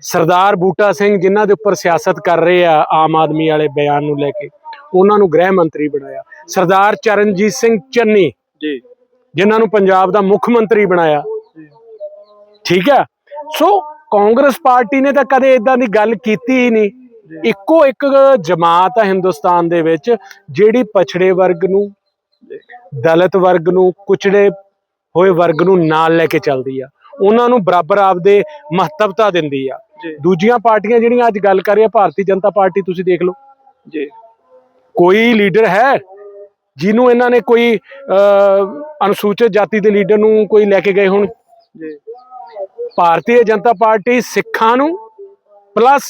ਸਰਦਾਰ ਬੂਟਾ ਸਿੰਘ ਜਿਨ੍ਹਾਂ ਦੇ ਉੱਪਰ ਸਿਆਸਤ ਕਰ ਰਹੇ ਆ ਆਮ ਆਦਮੀ ਵਾਲੇ ਬਿਆਨ ਨੂੰ ਲੈ ਕੇ ਉਹਨਾਂ ਨੂੰ ਗ੍ਰਹਿ ਮੰਤਰੀ ਬਣਾਇਆ। ਸਰਦਾਰ ਚਰਨਜੀਤ ਸਿੰਘ ਚੰਨੀ ਜੀ। ਜਿਨ੍ਹਾਂ ਨੂੰ ਪੰਜਾਬ ਦਾ ਮੁੱਖ ਮੰਤਰੀ ਬਣਾਇਆ। ਠੀਕ ਹੈ? ਸੋ ਕਾਂਗਰਸ ਪਾਰਟੀ ਨੇ ਤਾਂ ਕਦੇ ਇਦਾਂ ਦੀ ਗੱਲ ਕੀਤੀ ਹੀ ਨਹੀਂ। ਇੱਕੋ ਇੱਕ ਜਮਾਤ ਆ ਹਿੰਦੁਸਤਾਨ ਦੇ ਵਿੱਚ ਜਿਹੜੀ ਪਛੜੇ ਵਰਗ ਨੂੰ ਦਲਿਤ ਵਰਗ ਨੂੰ ਕੁਚੜੇ ਹੋਏ ਵਰਗ ਨੂੰ ਨਾਲ ਲੈ ਕੇ ਚੱਲਦੀ ਆ। ਉਹਨਾਂ ਨੂੰ ਬਰਾਬਰ ਆਪਦੇ ਮਹੱਤਵਤਾ ਦਿੰਦੀ ਆ। ਦੂਜੀਆਂ ਪਾਰਟੀਆਂ ਜਿਹੜੀਆਂ ਅੱਜ ਗੱਲ ਕਰ ਰਹੀਆਂ ਭਾਰਤੀ ਜਨਤਾ ਪਾਰਟੀ ਤੁਸੀਂ ਦੇਖ ਲਓ। ਜੀ। ਕੋਈ ਲੀਡਰ ਹੈ ਜਿਹਨੂੰ ਇਹਨਾਂ ਨੇ ਕੋਈ ਅਨੁਸੂਚਿਤ ਜਾਤੀ ਦੇ ਲੀਡਰ ਨੂੰ ਕੋਈ ਲੈ ਕੇ ਗਏ ਹੋਣ? ਜੀ। ਭਾਰਤੀ ਜਨਤਾ ਪਾਰਟੀ ਸਿੱਖਾਂ ਨੂੰ ਪਲੱਸ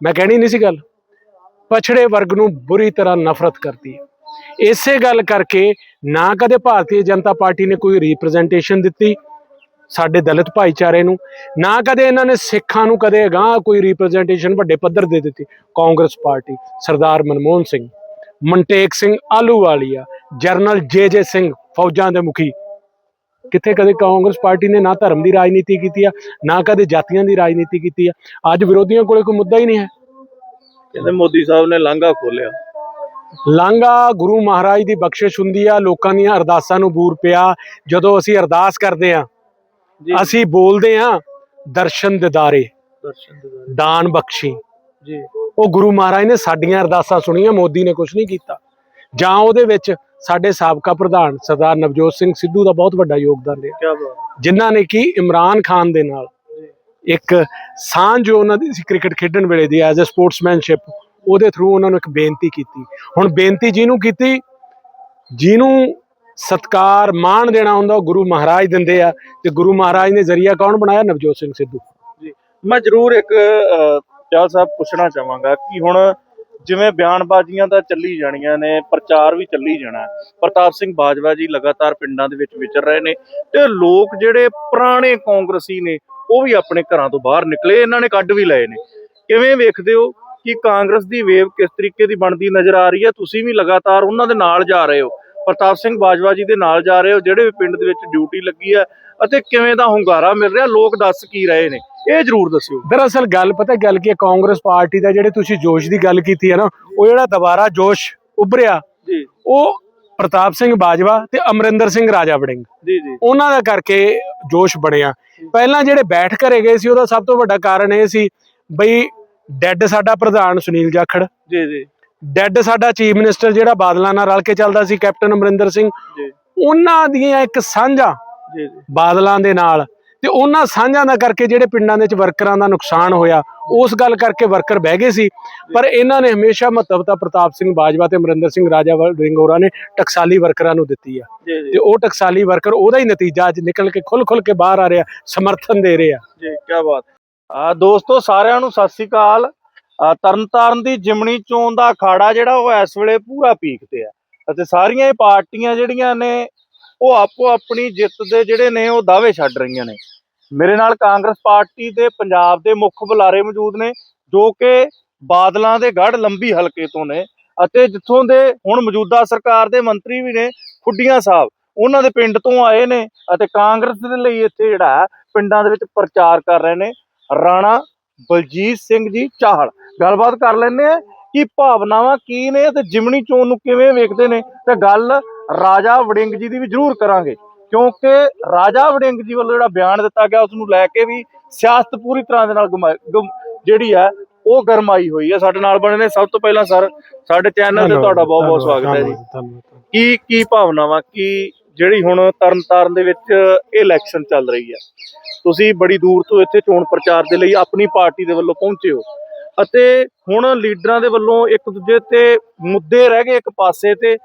ਮੈਂ ਕਹਿਣੀ ਨਹੀਂ ਸੀ ਗੱਲ ਪਛੜੇ ਵਰਗ ਨੂੰ ਬੁਰੀ ਤਰ੍ਹਾਂ ਨਫ਼ਰਤ ਕਰਦੀ ਹੈ। ਇਸੇ ਗੱਲ ਕਰਕੇ ਨਾ ਕਦੇ ਭਾਰਤੀ ਜਨਤਾ ਪਾਰਟੀ ਨੇ ਕੋਈ ਰਿਪਰੈਜ਼ੈਂਟੇਸ਼ਨ ਦਿੱਤੀ ਸਾਡੇ ਦਲਿਤ ਭਾਈਚਾਰੇ ਨੂੰ ਨਾ ਕਦੇ ਇਹਨਾਂ ਨੇ ਸਿੱਖਾਂ ਨੂੰ ਕਦੇ ਅਗਾਂਹ ਕੋਈ ਰਿਪਰੈਜ਼ੈਂਟੇਸ਼ਨ ਵੱਡੇ ਪੱਧਰ ਦੇ ਦਿੱਤੀ। Congress party Sardar Manmohan Singh Montek Singh Ahluwalia general J J Singh ਫੌਜਾਂ ਦੇ ਮੁਖੀ। ਕਿੱਥੇ ਕਦੇ ਕਾਂਗਰਸ ਪਾਰਟੀ ਨੇ ਨਾ ਧਰਮ ਦੀ ਰਾਜਨੀਤੀ ਕੀਤੀ ਆ ਨਾ ਕਦੇ ਜਾਤੀਆਂ ਦੀ ਰਾਜਨੀਤੀ ਕੀਤੀ ਆ। ਅੱਜ ਵਿਰੋਧੀਆਂ ਕੋਲੇ ਕੋਈ ਮੁੱਦਾ ਹੀ ਨਹੀਂ ਹੈ। ਕਹਿੰਦੇ ਮੋਦੀ ਸਾਹਿਬ ਨੇ ਲਾਂਘਾ ਖੋਲਿਆ ਲਾਂਘਾ ਗੁਰੂ ਮਹਾਰਾਜ ਦੀ ਬਖਸ਼ਿਸ਼ ਹੁੰਦੀ ਆ ਲੋਕਾਂ ਦੀਆਂ ਅਰਦਾਸਾਂ ਨੂੰ ਬੂਰ ਪਿਆ। ਜਦੋਂ ਅਸੀਂ ਅਰਦਾਸ ਕਰਦੇ ਆ ਅਸੀਂ ਬੋਲਦੇ ਆ ਦਰਸ਼ਨ ਦਿਦਾਰੇ ਦਰਸ਼ਨ ਦਿਦਾਰੇ। ਦਾਨ ਬਖਸ਼ੀ। ਜੀ। ਉਹ ਗੁਰੂ ਮਹਾਰਾਜ ਨੇ ਸਾਡੀਆਂ ਅਰਦਾਸਾਂ ਸੁਣੀਆਂ ਮੋਦੀ ਨੇ ਕੁਝ ਨਹੀਂ ਕੀਤਾ। ਜਾਂ ਉਹਦੇ ਵਿੱਚ ਸਾਡੇ ਸਾਬਕਾ ਪ੍ਰਧਾਨ ਸਰਦਾਰ ਨਵਜੋਤ ਸਿੰਘ ਸਿੱਧੂ ਦਾ ਬਹੁਤ ਵੱਡਾ ਯੋਗਦਾਨ ਰਿਹਾ। ਕੀ ਬਾਤ। ਜਿਨ੍ਹਾਂ ਨੇ ਕਿ ਇਮਰਾਨ ਖਾਨ ਦੇ ਨਾਲ ਇੱਕ ਸਾਂਝ ਜੋ ਉਹਨਾਂ ਦੀ ਸੀ ਕ੍ਰਿਕਟ ਖੇਡਣ ਵੇਲੇ ਦੀ ਐਜ਼ ਅ ਸਪੋਰਟਸਮੈਨਸ਼ਿਪ ਉਹਦੇ ਥਰੂ ਉਹਨਾਂ ਨੂੰ ਇੱਕ ਬੇਨਤੀ ਕੀਤੀ। ਹੁਣ ਬੇਨਤੀ ਜਿਹਨੂੰ ਕੀਤੀ ਜਿਹਨੂੰ ਸਤਕਾਰ ਮਾਣ ਦੇਣਾ ਹੁੰਦਾ ਉਹ ਗੁਰੂ ਮਹਾਰਾਜ ਦਿੰਦੇ ਆ। ਤੇ ਗੁਰੂ ਮਹਾਰਾਜ ਨੇ ਜ਼ਰੀਆ ਕੌਣ ਬਣਾਇਆ? ਨਵਜੋਤ ਸਿੰਘ ਸਿੱਧੂ। ਜੀ। ਮੈਂ ਜ਼ਰੂਰ ਇੱਕ ਅਹ, ਸਾਹਿਬ ਪੁੱਛਣਾ ਚਾਹਾਂਗਾ ਕਿ ਹੁਣ ਜਿਵੇਂ ਬਿਆਨਬਾਜ਼ੀਆਂ ਤਾਂ ਚੱਲੀ ਜਾਣੀਆਂ ਨੇ ਪ੍ਰਚਾਰ ਵੀ ਚੱਲੀ ਜਾਣਾ। ਪ੍ਰਤਾਪ ਸਿੰਘ ਬਾਜਵਾ ਜੀ ਲਗਾਤਾਰ ਪਿੰਡਾਂ ਦੇ ਵਿੱਚ ਵਿਚਰ ਰਹੇ ਨੇ ਤੇ ਲੋਕ ਜਿਹੜੇ ਪੁਰਾਣੇ ਕਾਂਗਰਸੀ ਨੇ ਉਹ ਵੀ ਆਪਣੇ ਘਰਾਂ ਤੋਂ ਬਾਹਰ ਨਿਕਲੇ ਇਹਨਾਂ ਨੇ ਕੱਢ ਵੀ ਲਏ ਨੇ। ਕਿਵੇਂ ਵੇਖਦੇ ਹੋ ਕਿ ਕਾਂਗਰਸ ਦੀ ਵੇਵ ਕਿਸ ਤਰੀਕੇ ਦੀ ਬਣਦੀ ਨਜ਼ਰ ਆ ਰਹੀ ਹੈ? ਤੁਸੀਂ ਵੀ ਲਗਾਤਾਰ ਉਹਨਾਂ ਦੇ ਨਾਲ ਜਾ ਰਹੇ ਹੋ। ਪ੍ਰਤਾਪ ਸਿੰਘ ਬਾਜਵਾ ਜੀ ਦੇ ਨਾਲ ਜਾ ਰਹੇ ਹੋ ਜਿਹੜੇ ਵੀ ਪਿੰਡ ਦੇ ਵਿੱਚ ਡਿਊਟੀ ਲੱਗੀ ਹੈ ਅਤੇ ਕਿਵੇਂ ਦਾ ਹੁੰਗਾਰਾ ਮਿਲ ਰਿਹਾ ਲੋਕ ਦੱਸ ਕੀ ਰਹੇ ਨੇ ਇਹ ਜ਼ਰੂਰ ਦੱਸਿਓ। ਦਰਅਸਲ ਗੱਲ ਪਤਾ ਗੱਲ ਕੀ ਹੈ ਕਾਂਗਰਸ ਪਾਰਟੀ ਦਾ ਜਿਹੜੇ ਤੁਸੀਂ ਜੋਸ਼ ਦੀ ਗੱਲ ਕੀਤੀ ਹੈ ਨਾ ਉਹ ਜਿਹੜਾ ਦੁਬਾਰਾ ਜੋਸ਼ ਉੱਭਰਿਆ ਜੀ। ਉਹ ਪ੍ਰਤਾਪ ਸਿੰਘ ਬਾਜਵਾ ਤੇ ਅਮਰਿੰਦਰ ਸਿੰਘ ਰਾਜਾ ਵੜਿੰਗ। ਜੀ ਜੀ। ਉਹਨਾਂ ਦਾ ਕਰਕੇ ਜੋਸ਼ ਬਣਿਆ। ਪਹਿਲਾਂ ਜਿਹੜੇ ਬੈਠ ਘਰੇ ਗਏ ਸੀ ਉਹਦਾ ਸਭ ਤੋਂ ਵੱਡਾ ਕਾਰਨ ਇਹ ਸੀ ਬਈ ਡੈੱਡ ਸਾਡਾ ਪ੍ਰਧਾਨ ਸੁਨੀਲ ਜਾਖੜ। ਜੀ ਜੀ। ਡੈੱਡ ਸਾਡਾ ਚੀਫ ਮਿਨਿਸਟਰ ਜਿਹੜਾ ਬਾਦਲਾਂ ਨਾਲ ਰਲ ਕੇ ਚੱਲਦਾ ਸੀ ਕੈਪਟਨ ਅਮਰਿੰਦਰ ਸਿੰਘ। ਜੀ। ਉਹਨਾਂ ਦੀਆਂ ਇੱਕ ਸਾਂਝਾ ਬਾਦਲਾਂ ਦੇ ਨਾਲ। ਤੇ ਉਹਨਾਂ ਸਾਂਝਾਂ ਦਾ ਕਰਕੇ ਜਿਹੜੇ ਪਿੰਡਾਂ ਦੇ ਵਿੱਚ ਵਰਕਰਾਂ ਦਾ ਨੁਕਸਾਨ ਹੋਇਆ ਉਸ ਗੱਲ ਕਰਕੇ ਵਰਕਰ ਬਹਿ ਗਏ ਸੀ। ਪਰ ਇਹਨਾਂ ਨੇ ਹਮੇਸ਼ਾ ਮਹੱਤਵਤਾ ਪ੍ਰਤਾਪ ਸਿੰਘ ਬਾਜਵਾ ਤੇ ਅਮਰਿੰਦਰ ਸਿੰਘ ਰਾਜਾ ਹੋਰਾਂ ਨੇ ਟਕਸਾਲੀ ਵਰਕਰਾਂ ਨੂੰ ਦਿੱਤੀ ਆ। ਤੇ ਉਹ ਟਕਸਾਲੀ ਵਰਕਰ ਉਹਦਾ ਹੀ ਨਤੀਜਾ ਅੱਜ ਨਿਕਲ ਕੇ ਖੁੱਲ ਖੁੱਲ ਕੇ ਬਾਹਰ ਆ ਰਿਹਾ ਸਮਰਥਨ ਦੇ ਰਹੇ ਜੀ ਕੀ ਬਾਤ। ਆ ਦੋਸਤੋ ਸਾਰਿਆਂ ਨੂੰ ਸਤਿ ਸ੍ਰੀ ਅਕਾਲ। ਤਰਨਤਾਰਨ ਦੀ ਜਿਮਣੀ ਚੋਣ ਦਾ ਅਖਾੜਾ ਜਿਹੜਾ ਉਹ ਇਸ ਵੇਲੇ ਪੂਰਾ ਪੀਕ ਤੇ ਆ। ਅਤੇ ਸਾਰੀਆਂ ਹੀ ਪਾਰਟੀਆਂ ਜਿਹੜੀਆਂ ਨੇ ਉਹ ਆਪੋ ਆਪਣੀ ਜਿੱਤ ਦੇ ਜਿਹੜੇ ਨੇ ਉਹ ਦਾਅਵੇ ਛੱਡ ਰਹੀਆਂ ਨੇ। ਮੇਰੇ ਨਾਲ ਕਾਂਗਰਸ ਪਾਰਟੀ ਦੇ ਪੰਜਾਬ ਦੇ ਮੁੱਖ ਬੁਲਾਰੇ ਮੌਜੂਦ ਨੇ ਜੋ ਕਿ ਬਾਦਲਾਂ ਦੇ ਗੜ ਲੰਬੀ ਹਲਕੇ ਤੋਂ ਨੇ। ਅਤੇ ਜਿੱਥੋਂ ਦੇ ਹੁਣ ਮੌਜੂਦਾ ਸਰਕਾਰ ਦੇ ਮੰਤਰੀ ਵੀ ਨੇ ਖੁੱਡੀਆਂ ਸਾਹਿਬ ਉਹਨਾਂ ਦੇ ਪਿੰਡ ਤੋਂ ਆਏ ਨੇ। ਅਤੇ ਕਾਂਗਰਸ ਦੇ ਲਈ ਇੱਥੇ ਜਿਹੜਾ ਹੈ, ਪਿੰਡਾਂ ਦੇ ਵਿੱਚ ਪ੍ਰਚਾਰ ਕਰ ਰਹੇ ਨੇ। ਰਾਣਾ ਬਲਜੀਤ ਸਿੰਘ ਜੀ ਚਾਹਲ। ਗੱਲਬਾਤ ਕਰ ਲੈਂਦੇ ਆ ਕਿ ਭਾਵਨਾਵਾਂ ਕੀ ਨੇ ਤੇ ਜਿਮਣੀ ਚੋਣ ਨੂੰ ਕਿਵੇਂ ਵੇਖਦੇ ਨੇ ਤੇ ਗੱਲ ਰਾਜਾ ਵੜਿੰਗ ਜੀ ਦੀ ਵੀ ਜ਼ਰੂਰ ਕਰਾਂਗੇ। ਕਿਉਂਕਿ ਰਾਜਾ ਵੜਿੰਗ ਜੀ ਵੱਲੋਂ ਜਿਹੜਾ ਬਿਆਨ ਦਿੱਤਾ ਗਿਆ ਉਸ ਨੂੰ ਲੈ ਕੇ ਵੀ ਸਿਆਸਤ ਪੂਰੀ ਤਰ੍ਹਾਂ ਦੇ ਨਾਲ ਜਿਹੜੀ ਹੈ ਉਹ ਗਰਮਾਈ ਹੋਈ ਹੈ। ਸਾਡੇ ਨਾਲ ਬਣੇ ਨੇ ਸਭ ਤੋਂ ਪਹਿਲਾਂ ਸਰ ਸਾਡੇ ਚੈਨਲ ਤੇ ਤੁਹਾਡਾ ਬਹੁਤ ਬਹੁਤ ਸਵਾਗਤ ਹੈ ਜੀ। ਕੀ ਕੀ ਭਾਵਨਾਵਾਂ ਕੀ ਜਿਹੜੀ ਹੁਣ ਤਰਨਤਾਰਨ ਦੇ ਵਿੱਚ ਇਹ ਇਲੈਕਸ਼ਨ ਚੱਲ ਰਹੀ ਹੈ। ਤੁਸੀਂ ਬੜੀ ਦੂਰ ਤੋਂ ਇੱਥੇ ਚੋਣ ਪ੍ਰਚਾਰ ਦੇ ਲਈ ਆਪਣੀ ਪਾਰਟੀ ਦੇ ਵੱਲੋਂ ਪਹੁੰਚੇ ਹੋ। ਅਤੇ ਹੁਣ ਲੀਡਰਾਂ ਦੇ ਵੱਲੋਂ ਇੱਕ ਦੂਜੇ ਤੇ ਮੁੱਦੇ ਰਹਿ ਗਏ ਇੱਕ ਪਾਸੇ ਤੇ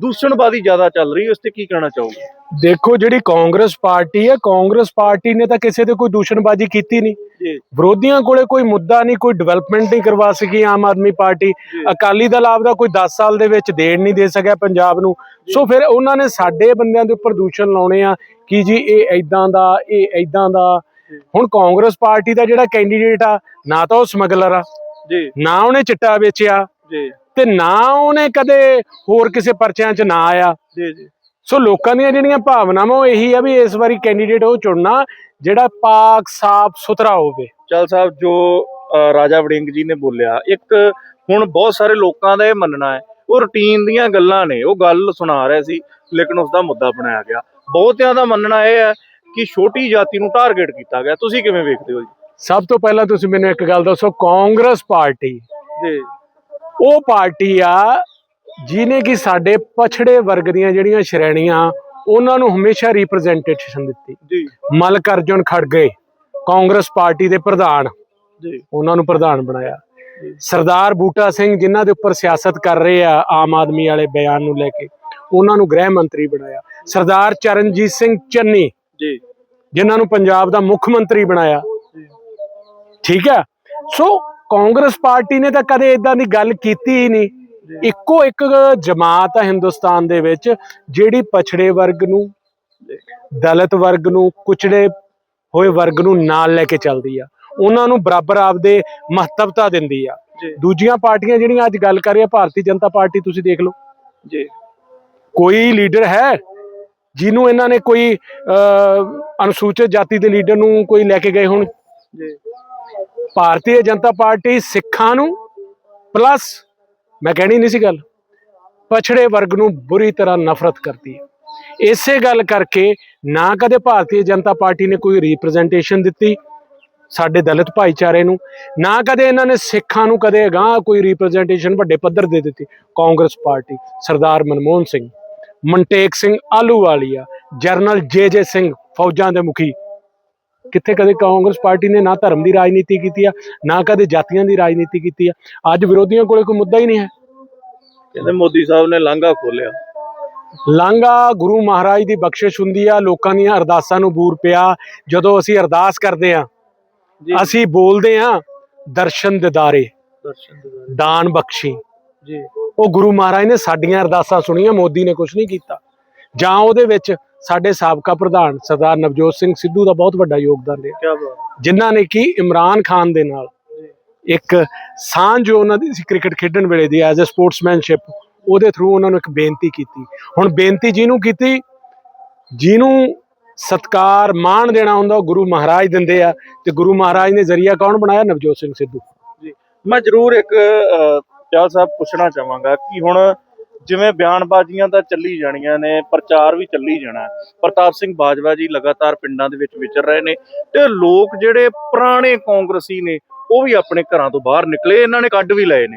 ਦੂਸ਼ਣਬਾਜ਼ੀ ਜ਼ਿਆਦਾ ਚੱਲ ਰਹੀ ਹੈ ਉਸ ਤੇ ਕੀ ਕਹਿਣਾ ਚਾਹੋਗੇ? ਦੇਖੋ ਜਿਹੜੀ ਕਾਂਗਰਸ ਪਾਰਟੀ ਹੈ ਕਾਂਗਰਸ ਪਾਰਟੀ ਨੇ ਤਾਂ ਕਿਸੇ ਤੇ ਕੋਈ ਦੂਸ਼ਣਬਾਜ਼ੀ ਕੀਤੀ ਨਹੀਂ। ਜੀ। ਵਿਰੋਧੀਆਂ ਕੋਲੇ ਕੋਈ ਮੁੱਦਾ ਨਹੀਂ ਕੋਈ ਡਿਵੈਲਪਮੈਂਟ ਨਹੀਂ ਕਰਵਾ ਸਕੀ ਆਮ ਆਦਮੀ ਪਾਰਟੀ। ਅਕਾਲੀ ਦਲ ਆਪਦਾ ਕੋਈ 10 ਸਾਲ ਦੇ ਵਿੱਚ ਦੇਣ ਨਹੀਂ ਦੇ ਸਕਿਆ ਪੰਜਾਬ ਨੂੰ। ਸੋ ਫਿਰ ਉਹਨਾਂ ਨੇ ਸਾਡੇ ਬੰਦਿਆਂ ਦੇ ਉੱਪਰ ਦੂਸ਼ਣ ਲਾਉਣੇ ਆ ਕਿ ਜੀ ਇਹ ਐਦਾਂ ਦਾ ਇਹ ਐਦਾਂ ਦਾ ਹੁਣ ਕਾਂਗਰਸ ਪਾਰਟੀ ਦਾ ਜਿਹੜਾ ਕੈਂਡੀਡੇਟ ਆ ਨਾ ਤਾਂ ਉਹ ਸਮਗਲਰ ਆ। ਜੀ। ਨਾ ਉਹਨੇ ਚਿੱਟਾ ਵੇਚਿਆ ਜੀ। ਤੇ ਨਾ ਉਹਨੇ ਕਦੇ ਹੋਰ ਕਿਸੇ ਪਰਚਿਆਂ 'ਚ ਨਾ ਆਇਆ। ਜੀ ਜੀ। ਸੋ ਲੋਕਾਂ ਦੀਆਂ ਜਿਹੜੀਆਂ ਭਾਵਨਾਵਾਂ ਉਹ ਇਹੀ ਆ ਵੀ ਇਸ ਵਾਰੀ ਕੈਂਡੀਡੇਟ ਉਹ ਚੁਣਨਾ ਜਿਹੜਾ ਪਾਕ ਸਾਫ਼ ਸੁਥਰਾ ਹੋਵੇ। ਚੱਲ ਸਾਹਿਬ ਜੋ ਰਾਜਾ ਵੜਿੰਗ ਜੀ ਨੇ ਬੋਲਿਆ ਇੱਕ ਹੁਣ ਬਹੁਤ ਸਾਰੇ ਲੋਕਾਂ ਦਾ ਇਹ ਮੰਨਣਾ ਹੈ ਉਹ ਰੁਟੀਨ ਦੀਆਂ ਗੱਲਾਂ ਨੇ ਉਹ ਗੱਲ ਸੁਣਾ ਰਿਹਾ ਸੀ ਲੇਕਿਨ ਉਸ ਦਾ ਮੁੱਦਾ ਬਣਾਇਆ ਗਿਆ। ਬਹੁਤਿਆਂ ਦਾ ਮੰਨਣਾ ਇਹ ਹੈ ਕਿ ਛੋਟੀ ਜਾਤੀ ਨੂੰ ਟਾਰਗੇਟ ਕੀਤਾ ਗਿਆ। ਤੁਸੀਂ ਕਿਵੇਂ ਵੇਖਦੇ ਹੋ ਜੀ? ਸਭ ਤੋਂ ਪਹਿਲਾਂ ਤੁਸੀਂ ਮੈਨੂੰ ਇੱਕ ਗੱਲ ਦੱਸੋ ਕਾਂਗਰਸ ਪਾਰਟੀ। ਜੀ। ਉਹ ਪਾਰਟੀ ਆ ਜਿਹਨੇ ਕਿ ਸਾਡੇ ਪਛੜੇ ਵਰਗ ਦੀਆਂ ਜਿਹੜੀਆਂ ਸ਼੍ਰੇਣੀਆਂ ਉਹਨਾਂ ਨੂੰ ਹਮੇਸ਼ਾ ਰਿਪਰੈਜ਼ੈਂਟੇਸ਼ਨ ਦਿੱਤੀ। ਜੀ। ਮਲਕ ਅਰਜੁਨ ਖੜਗੇ ਕਾਂਗਰਸ ਪਾਰਟੀ ਦੇ ਪ੍ਰਧਾਨ। ਜੀ। ਉਹਨਾਂ ਨੂੰ ਪ੍ਰਧਾਨ ਬਣਾਇਆ। ਸਰਦਾਰ ਬੂਟਾ ਸਿੰਘ ਜਿਨ੍ਹਾਂ ਦੇ ਉੱਪਰ ਸਿਆਸਤ ਕਰ ਰਹੇ ਆ ਆਮ ਆਦਮੀ ਵਾਲੇ ਬਿਆਨ ਨੂੰ ਲੈ ਕੇ ਉਹਨਾਂ ਨੂੰ ਗ੍ਰਹਿ ਮੰਤਰੀ ਬਣਾਇਆ। ਸਰਦਾਰ ਚਰਨਜੀਤ ਸਿੰਘ ਚੰਨੀ ਜੀ। ਜਿਨ੍ਹਾਂ ਨੂੰ ਪੰਜਾਬ ਦਾ ਮੁੱਖ ਮੰਤਰੀ ਬਣਾਇਆ। ਠੀਕ ਹੈ? ਸੋ ਕਾਂਗਰਸ ਪਾਰਟੀ ਨੇ ਤਾਂ ਕਦੇ ਇਦਾਂ ਦੀ ਗੱਲ ਕੀਤੀ ਹੀ ਨਹੀਂ। ਇੱਕੋ ਇੱਕ ਜਮਾਤ ਆ ਹਿੰਦੁਸਤਾਨ ਦੇ ਵਿੱਚ ਜਿਹੜੀ ਪਛੜੇ ਵਰਗ ਨੂੰ ਦਲਿਤ ਵਰਗ ਨੂੰ ਕੁਚੜੇ ਹੋਏ ਵਰਗ ਨੂੰ ਨਾਲ ਲੈ ਕੇ ਚੱਲਦੀ ਆ। ਉਹਨਾਂ ਨੂੰ ਬਰਾਬਰ ਆਪਦੇ ਮਹੱਤਵਤਾ ਦਿੰਦੀ ਆ। ਦੂਜੀਆਂ ਪਾਰਟੀਆਂ ਜਿਹੜੀਆਂ ਅੱਜ ਗੱਲ ਕਰ ਰਹੀਆਂ ਭਾਰਤੀ ਜਨਤਾ ਪਾਰਟੀ ਤੁਸੀਂ ਦੇਖ ਲਓ। ਜੀ। ਕੋਈ ਲੀਡਰ ਹੈ? ਜਿਹਨੂੰ ਇਹਨਾਂ ਨੇ ਕੋਈ ਅਨੁਸੂਚਿਤ ਜਾਤੀ ਦੇ ਲੀਡਰ ਨੂੰ ਕੋਈ ਲੈ ਕੇ ਗਏ ਹੁਣ। ਭਾਰਤੀ ਜਨਤਾ ਪਾਰਟੀ ਸਿੱਖਾਂ ਨੂੰ ਪਲੱਸ ਮੈਂ ਕਹਿਣੀ ਨਹੀਂ ਸੀ ਗੱਲ ਪਛੜੇ ਵਰਗ ਨੂੰ ਬੁਰੀ ਤਰ੍ਹਾਂ ਨਫ਼ਰਤ ਕਰਦੀ ਹੈ। ਇਸੇ ਗੱਲ ਕਰਕੇ ਨਾ ਕਦੇ ਭਾਰਤੀ ਜਨਤਾ ਪਾਰਟੀ ਨੇ ਕੋਈ ਰਿਪਰੈਜ਼ੈਂਟੇਸ਼ਨ ਦਿੱਤੀ ਸਾਡੇ ਦਲਿਤ ਭਾਈਚਾਰੇ ਨੂੰ ਨਾ ਕਦੇ ਇਹਨਾਂ ਨੇ ਸਿੱਖਾਂ ਨੂੰ ਕਦੇ ਅਗਾਂਹ ਕੋਈ ਰਿਪਰੈਜ਼ੈਂਟੇਸ਼ਨ ਵੱਡੇ ਪੱਧਰ ਦੇ ਦਿੱਤੀ। Congress party Sardar Manmohan Singh. Montek Singh Ahluwalia general J J Singh ਫੌਜਾਂ ਦੇ ਮੁਖੀ। ਕਿੱਥੇ ਕਦੇ ਕਾਂਗਰਸ ਪਾਰਟੀ ਨੇ ਨਾ ਧਰਮ ਦੀ ਰਾਜਨੀਤੀ ਕੀਤੀ ਆ ਨਾ ਕਦੇ ਜਾਤੀਆਂ ਦੀ ਰਾਜਨੀਤੀ ਕੀਤੀ ਆ। ਅੱਜ ਵਿਰੋਧੀਆਂ ਕੋਲੇ ਕੋਈ ਮੁੱਦਾ ਹੀ ਨਹੀਂ ਹੈ। ਕਹਿੰਦੇ ਮੋਦੀ ਸਾਹਿਬ ਨੇ ਲਾਂਘਾ ਖੋਲਿਆ ਲਾਂਘਾ ਗੁਰੂ ਮਹਾਰਾਜ ਦੀ ਬਖਸ਼ਿਸ਼ ਹੁੰਦੀ ਆ ਲੋਕਾਂ ਦੀਆਂ ਅਰਦਾਸਾਂ ਨੂੰ ਬੂਰ ਪਿਆ। ਜਦੋਂ ਅਸੀਂ ਅਰਦਾਸ ਕਰਦੇ ਆ ਅਸੀਂ ਬੋਲਦੇ ਆ ਦਰਸ਼ਨ ਦਿਦਾਰੇ ਦਰਸ਼ਨ ਦਿਦਾਰੇ। ਦਾਨ ਬਖਸ਼ੀ। ਜੀ। ਉਹ ਗੁਰੂ ਮਹਾਰਾਜ ਨੇ ਸਾਡੀਆਂ ਅਰਦਾਸਾਂ ਸੁਣੀਆਂ ਮੋਦੀ ਨੇ ਕੁਝ ਨਹੀਂ ਕੀਤਾ। ਜਾਂ ਉਹਦੇ ਵਿੱਚ ਸਾਡੇ ਸਾਬਕਾ ਪ੍ਰਧਾਨ ਸਰਦਾਰ ਨਵਜੋਤ ਸਿੰਘ ਸਿੱਧੂ ਦਾ ਬਹੁਤ ਵੱਡਾ ਯੋਗਦਾਨ ਰਿਹਾ। ਕੀ ਬਾਤ। ਜਿਨ੍ਹਾਂ ਨੇ ਕਿ ਇਮਰਾਨ ਖਾਨ ਦੇ ਨਾਲ ਇੱਕ ਸਾਂਝ ਜੋ ਉਹਨਾਂ ਦੀ ਸੀ ਕ੍ਰਿਕਟ ਖੇਡਣ ਵੇਲੇ ਦੀ ਐਜ਼ ਅ ਸਪੋਰਟਸਮੈਨਸ਼ਿਪ ਉਹਦੇ ਥਰੂ ਉਹਨਾਂ ਨੂੰ ਇੱਕ ਬੇਨਤੀ ਕੀਤੀ। ਹੁਣ ਬੇਨਤੀ ਜਿਹਨੂੰ ਕੀਤੀ ਜਿਹਨੂੰ ਸਤਕਾਰ ਮਾਣ ਦੇਣਾ ਹੁੰਦਾ ਉਹ ਗੁਰੂ ਮਹਾਰਾਜ ਦਿੰਦੇ ਆ। ਤੇ ਗੁਰੂ ਮਹਾਰਾਜ ਨੇ ਜ਼ਰੀਆ ਕੌਣ ਬਣਾਇਆ? ਨਵਜੋਤ ਸਿੰਘ ਸਿੱਧੂ। ਜੀ। ਮੈਂ ਜ਼ਰੂਰ ਇੱਕ ਅਹ, ਸਾਹਿਬ ਪੁੱਛਣਾ ਚਾਹਾਂਗਾ ਕਿ ਹੁਣ ਜਿਵੇਂ ਬਿਆਨਬਾਜ਼ੀਆਂ ਤਾਂ ਚੱਲੀ ਜਾਣੀਆਂ ਨੇ ਪ੍ਰਚਾਰ ਵੀ ਚੱਲੀ ਜਾਣਾ ਪ੍ਰਤਾਪ ਸਿੰਘ ਬਾਜਵਾ ਜੀ ਲਗਾਤਾਰ ਪਿੰਡਾਂ ਦੇ ਵਿੱਚ ਵਿਚਰ ਰਹੇ ਨੇ ਤੇ ਲੋਕ ਜਿਹੜੇ ਪੁਰਾਣੇ ਕਾਂਗਰਸੀ ਨੇ ਉਹ ਵੀ ਆਪਣੇ ਘਰਾਂ ਤੋਂ ਬਾਹਰ ਨਿਕਲੇ ਇਹਨਾਂ ਨੇ ਕੱਢ ਵੀ ਲਏ ਨੇ।